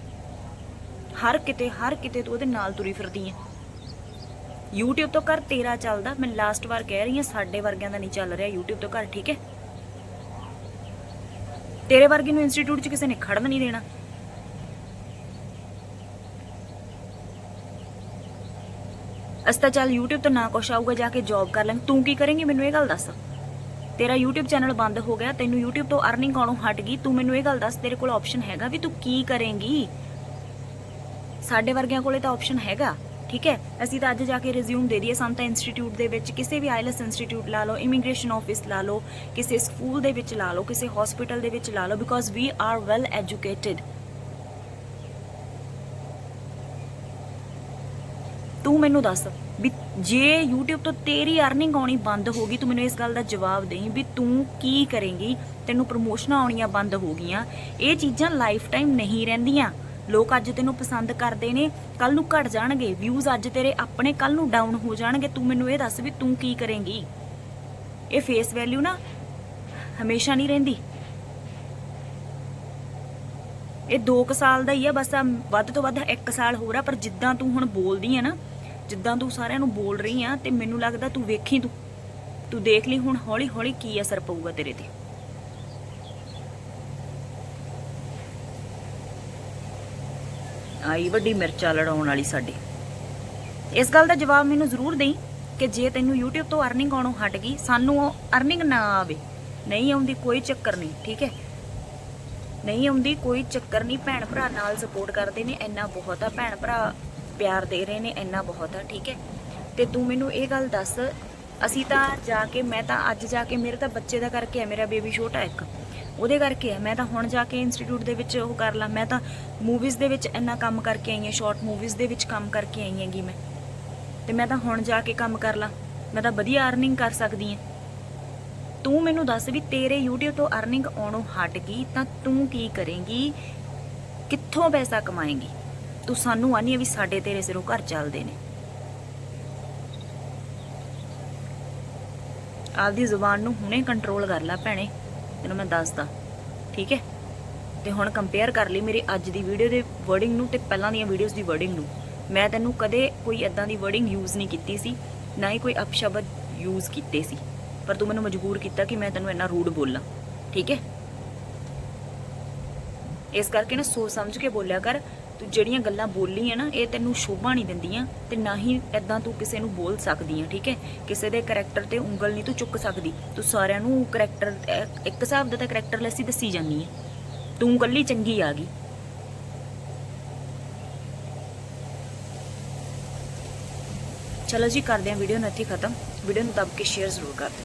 ਹਰ ਕਿਤੇ ਹਰ ਕਿਤੇ ਤੂੰ ਉਹਦੇ ਨਾਲ ਤੁਰੀ ਫਿਰਦੀ ਹੈ। YouTube ਤੋਂ ਘਰ ਤੇਰਾ ਚੱਲਦਾ। ਮੈਂ ਲਾਸਟ ਵਾਰ ਕਹਿ ਰਹੀ ਹਾਂ, ਸਾਡੇ ਵਰਗਿਆਂ ਦਾ ਨਹੀਂ ਚੱਲ ਰਿਹਾ YouTube ਤੋਂ ਘਰ, ਠੀਕ ਹੈ? ਤੇਰੇ ਵਰਗੀ ਨੂੰ ਇੰਸਟੀਚਿਊਟ 'ਚ ਕਿਸੇ ਨੇ ਖੜਨ ਨਹੀਂ ਦੇਣਾ। ਅਸਤਾ ਚੱਲ YouTube ਤੋਂ ਨਾ ਕੁਛ ਆਊਗਾ, ਜਾ ਕੇ ਜੌਬ ਕਰ ਲਾਂਗੇ। ਤੂੰ ਕੀ ਕਰੇਂਗੀ, ਮੈਨੂੰ ਇਹ ਗੱਲ ਦੱਸ। ਤੇਰਾ YouTube ਚੈਨਲ ਬੰਦ ਹੋ ਗਿਆ, ਤੈਨੂੰ YouTube ਤੋਂ ਅਰਨਿੰਗ ਆਉਣੋਂ ਹਟ ਗਈ। ਤੂੰ ਮੈਨੂੰ ਇਹ ਗੱਲ ਦੱਸ, ਤੇਰੇ ਕੋਲ ਆਪਸ਼ਨ ਹੈਗਾ ਵੀ ਤੂੰ ਕੀ ਕਰੇਂਗੀ? ਸਾਡੇ ਵਰਗਿਆਂ ਕੋਲੇ ਤਾਂ ਆਪਸ਼ਨ ਹੈਗਾ। ਠੀਕ ਹੈ? ਅਸੀਂ ਤਾਂ ਅੱਜ ਜਾ ਕੇ ਰਿਜ਼ਿਊਮ ਦੇ ਦਈਏ। ਸਾਨੂੰ ਤਾਂ ਇੰਸਟੀਚਿਊਟ ਦੇ ਵਿੱਚ ਕਿਸੇ ਵੀ ਆਈਲੈਸ ਇੰਸਟੀਚਿਊਟ ਲਾ ਲਓ ਇਮੀਗ੍ਰੇਸ਼ਨ ਆਫਿਸ ਲਾ ਲਓ, ਕਿਸੇ ਸਕੂਲ ਦੇ ਵਿੱਚ ਲਾ ਲਓ, ਕਿਸੇ ਹਸਪੀਟਲ ਦੇ ਵਿੱਚ ਲਾ ਲਓ because we are well educated ਤੂੰ ਮੈਨੂੰ ਦੱਸ ਵੀ ਜੇ YouTube ਤੋਂ ਤੇਰੀ ਅਰਨਿੰਗ ਆਉਣੀ ਬੰਦ ਹੋ ਗਈ, ਤੂੰ ਮੈਨੂੰ ਇਸ ਗੱਲ ਦਾ ਜਵਾਬ ਦੇਈਂ ਵੀ ਤੂੰ ਕੀ ਕਰੇਂਗੀ? ਤੈਨੂੰ ਪ੍ਰਮੋਸ਼ਨਾਂ ਆਉਣੀਆਂ ਬੰਦ ਹੋ ਗਈਆਂ। ਇਹ ਚੀਜ਼ਾਂ ਲਾਈਫ ਟਾਈਮ ਨਹੀਂ ਰਹਿੰਦੀਆਂ। ਲੋਕ ਅੱਜ ਤੈਨੂੰ ਪਸੰਦ ਕਰਦੇ ਨੇ ਕੱਲ ਨੂੰ ਘਟ ਜਾਣਗੇ ਵਿਊਜ਼ ਅੱਜ ਤੇਰੇ ਆਪਣੇ ਕੱਲ ਨੂੰ ਡਾਊਨ ਹੋ ਜਾਣਗੇ। ਤੂੰ ਮੈਨੂੰ ਇਹ ਦੱਸ ਵੀ ਤੂੰ ਕੀ ਕਰੇਂਗੀ? ਇਹ ਫੇਸ ਵੈਲਿਊ ਨਾ ਹਮੇਸ਼ਾ ਨਹੀਂ ਰਹਿੰਦੀ। ਇਹ 2 ਸਾਲ ਦਾ ਹੀ ਆ, ਬਸ ਆ ਵੱਧ ਤੋਂ ਵੱਧ 1 ਸਾਲ ਹੋਰ ਆ, ਪਰ ਜਿੱਦਾਂ ਤੂੰ ਹੁਣ ਬੋਲਦੀ ਆ ਨਾ, ਜਿੱਦਾਂ ਤੂੰ ਸਾਰਿਆਂ ਨੂੰ ਬੋਲ ਰਹੀ ਆ, ਤੇ ਮੈਨੂੰ ਲੱਗਦਾ ਤੂੰ ਵੇਖੀ ਤੂੰ। ਤੂੰ ਦੇਖ ਲਈ ਹੁਣ ਹੌਲੀ ਹੌਲੀ ਕੀ ਅਸਰ ਪਊਗਾ ਤੇਰੇ ਤੇ। ਆਈ ਵੱਡੀ ਮਿਰਚਾ ਲੜਾਉਣ ਵਾਲੀ ਸਾਡੇ। ਇਸ ਗੱਲ ਦਾ ਜਵਾਬ ਮੈਨੂੰ ਜ਼ਰੂਰ ਦੇਈ ਕਿ ਜੇ ਤੈਨੂੰ YouTube ਤੋਂ ਅਰਨਿੰਗ ਆਉਣੋਂ ਹਟ ਗਈ, ਸਾਨੂੰ ਉਹ ਅਰਨਿੰਗ ਨਾ ਆਵੇ। ਨਹੀਂ ਆਉਂਦੀ ਕੋਈ ਚੱਕਰ ਨਹੀਂ, ਠੀਕ ਹੈ? ਨਹੀਂ ਆਉਂਦੀ ਕੋਈ ਚੱਕਰ ਨਹੀਂ, ਭੈਣ ਭਰਾ ਨਾਲ ਸਪੋਰਟ ਕਰਦੇ ਨੇ, ਇੰਨਾ ਬਹੁਤ ਆ। ਭੈਣ ਭਰਾ ਪਿਆਰ ਦੇ ਰਹੇ ਨੇ, ਇੰਨਾ ਬਹੁਤ ਆ, ਠੀਕ ਹੈ? ਤੇ ਤੂੰ ਮੈਨੂੰ ਇਹ ਗੱਲ ਦੱਸ, ਅਸੀਂ ਤਾਂ ਜਾ ਕੇ, ਮੈਂ ਤਾਂ ਅੱਜ ਜਾ ਕੇ, ਮੇਰੇ ਤਾਂ ਬੱਚੇ ਦਾ ਕਰਕੇ ਆ, ਮੇਰਾ ਬੇਬੀ ਛੋਟਾ ਇੱਕ। ਉਹਦੇ ਕਰਕੇ ਆ ਮੈਂ ਤਾਂ ਹੁਣ ਜਾ ਕੇ ਇੰਸਟੀਚਿਊਟ ਦੇ ਵਿੱਚ ਉਹ ਕਰ ਲਾਂ। ਮੈਂ ਤਾਂ ਮੂਵੀਜ਼ ਦੇ ਵਿੱਚ ਇੰਨਾ ਕੰਮ ਕਰਕੇ ਆਈ ਹਾਂ ਸ਼ਾਰਟ ਮੂਵੀਜ਼ ਦੇ ਵਿੱਚ ਕੰਮ ਕਰਕੇ ਆਈ ਹੈਗੀ ਮੈਂ। ਤੇ ਮੈਂ ਤਾਂ ਹੁਣ ਜਾ ਕੇ ਕੰਮ ਕਰ ਲਾਂ। ਮੈਂ ਤਾਂ ਵਧੀਆ ਅਰਨਿੰਗ ਕਰ ਸਕਦੀ ਹਾਂ। ਤੂੰ ਮੈਨੂੰ ਦੱਸ ਵੀ ਤੇਰੇ YouTube ਤੋਂ ਅਰਨਿੰਗ ਆਉਣੋਂ ਹਟ ਗਈ, ਤਾਂ ਤੂੰ ਕੀ ਕਰੇਂਗੀ? ਕਿੱਥੋਂ ਪੈਸਾ ਕਮਾਏਂਗੀ? ਤੂੰ ਸਾਨੂੰ ਆਨੀ ਵੀ ਸਾਡੇ ਤੇਰੇ ਸਿਰੋਂ ਘਰ ਚੱਲਦੇ ਨੇ। ਆਪਦੀ ਜ਼ੁਬਾਨ ਨੂੰ ਹੁਣੇ ਕੰਟਰੋਲ ਕਰ ਲੈ ਭੈਣੇ। ਤੈਨੂੰ ਮੈਂ ਦੱਸਦਾ, ਠੀਕ ਹੈ? ਤੇ ਹੁਣ ਕੰਪੇਅਰ ਕਰ ਲਈ ਮੇਰੀ ਅੱਜ ਦੀ ਵੀਡੀਓ ਦੇ ਵਰਡਿੰਗ ਨੂੰ ਤੇ ਪਹਿਲਾਂ ਦੀਆਂ ਵੀਡੀਓਜ਼ ਦੀ ਵਰਡਿੰਗ ਨੂੰ। ਮੈਂ ਤੈਨੂੰ ਕਦੇ ਕੋਈ ਐਦਾਂ ਦੀ ਵਰਡਿੰਗ ਯੂਜ਼ ਨਹੀਂ ਕੀਤੀ ਸੀ, ਨਾ ਹੀ ਕੋਈ ਅਪਸ਼ਬਦ ਯੂਜ਼ ਕੀਤੇ ਸੀ। ਪਰ ਤੂੰ ਮੈਨੂੰ ਮਜਬੂਰ ਕੀਤਾ ਕਿ ਮੈਂ ਤੈਨੂੰ ਇੰਨਾ ਰੂਡ ਬੋਲਾਂ, ਠੀਕ ਹੈ? ਇਸ ਕਰਕੇ ਨਾ ਸੋਚ ਸਮਝ ਕੇ ਬੋਲਿਆ ਕਰ ਤੂੰ ਜਿਹੜੀਆਂ ਗੱਲਾਂ ਬੋਲੀ ਹੈ ਨਾ, ਇਹ ਤੈਨੂੰ ਸ਼ੋਭਾ ਨਹੀਂ ਦਿੰਦੀਆਂ ਤੇ ਨਾ ਹੀ ਐਦਾਂ ਤੂੰ ਕਿਸੇ ਨੂੰ ਬੋਲ ਸਕਦੀ ਹੈ ਠੀਕ ਹੈ? ਕਿਸੇ ਦੇ ਕੈਰੈਕਟਰ ਤੇ ਉਂਗਲ ਨਹੀਂ ਤੂੰ ਚੁੱਕ ਸਕਦੀ। ਤੂੰ ਸਾਰਿਆਂ ਨੂੰ ਕੈਰੈਕਟਰ ਇੱਕ ਹਿਸਾਬ ਦਾ ਤਾਂ ਕੈਰੈਕਟਰ ਲੈਸੀ ਦੱਸੀ ਜਾਂਦੀ ਹੈ ਤੂੰ ਕੱਲੀ ਚੰਗੀ ਆ ਗਈ। ਚਲੋ ਜੀ, ਕਰਦੇ ਹਾਂ ਵੀਡੀਓ ਨੂੰ ਇੱਥੇ ਖਤਮ। ਵੀਡੀਓ ਨੂੰ ਦਬ ਕੇ ਸ਼ੇਅਰ ਜ਼ਰੂਰ ਕਰ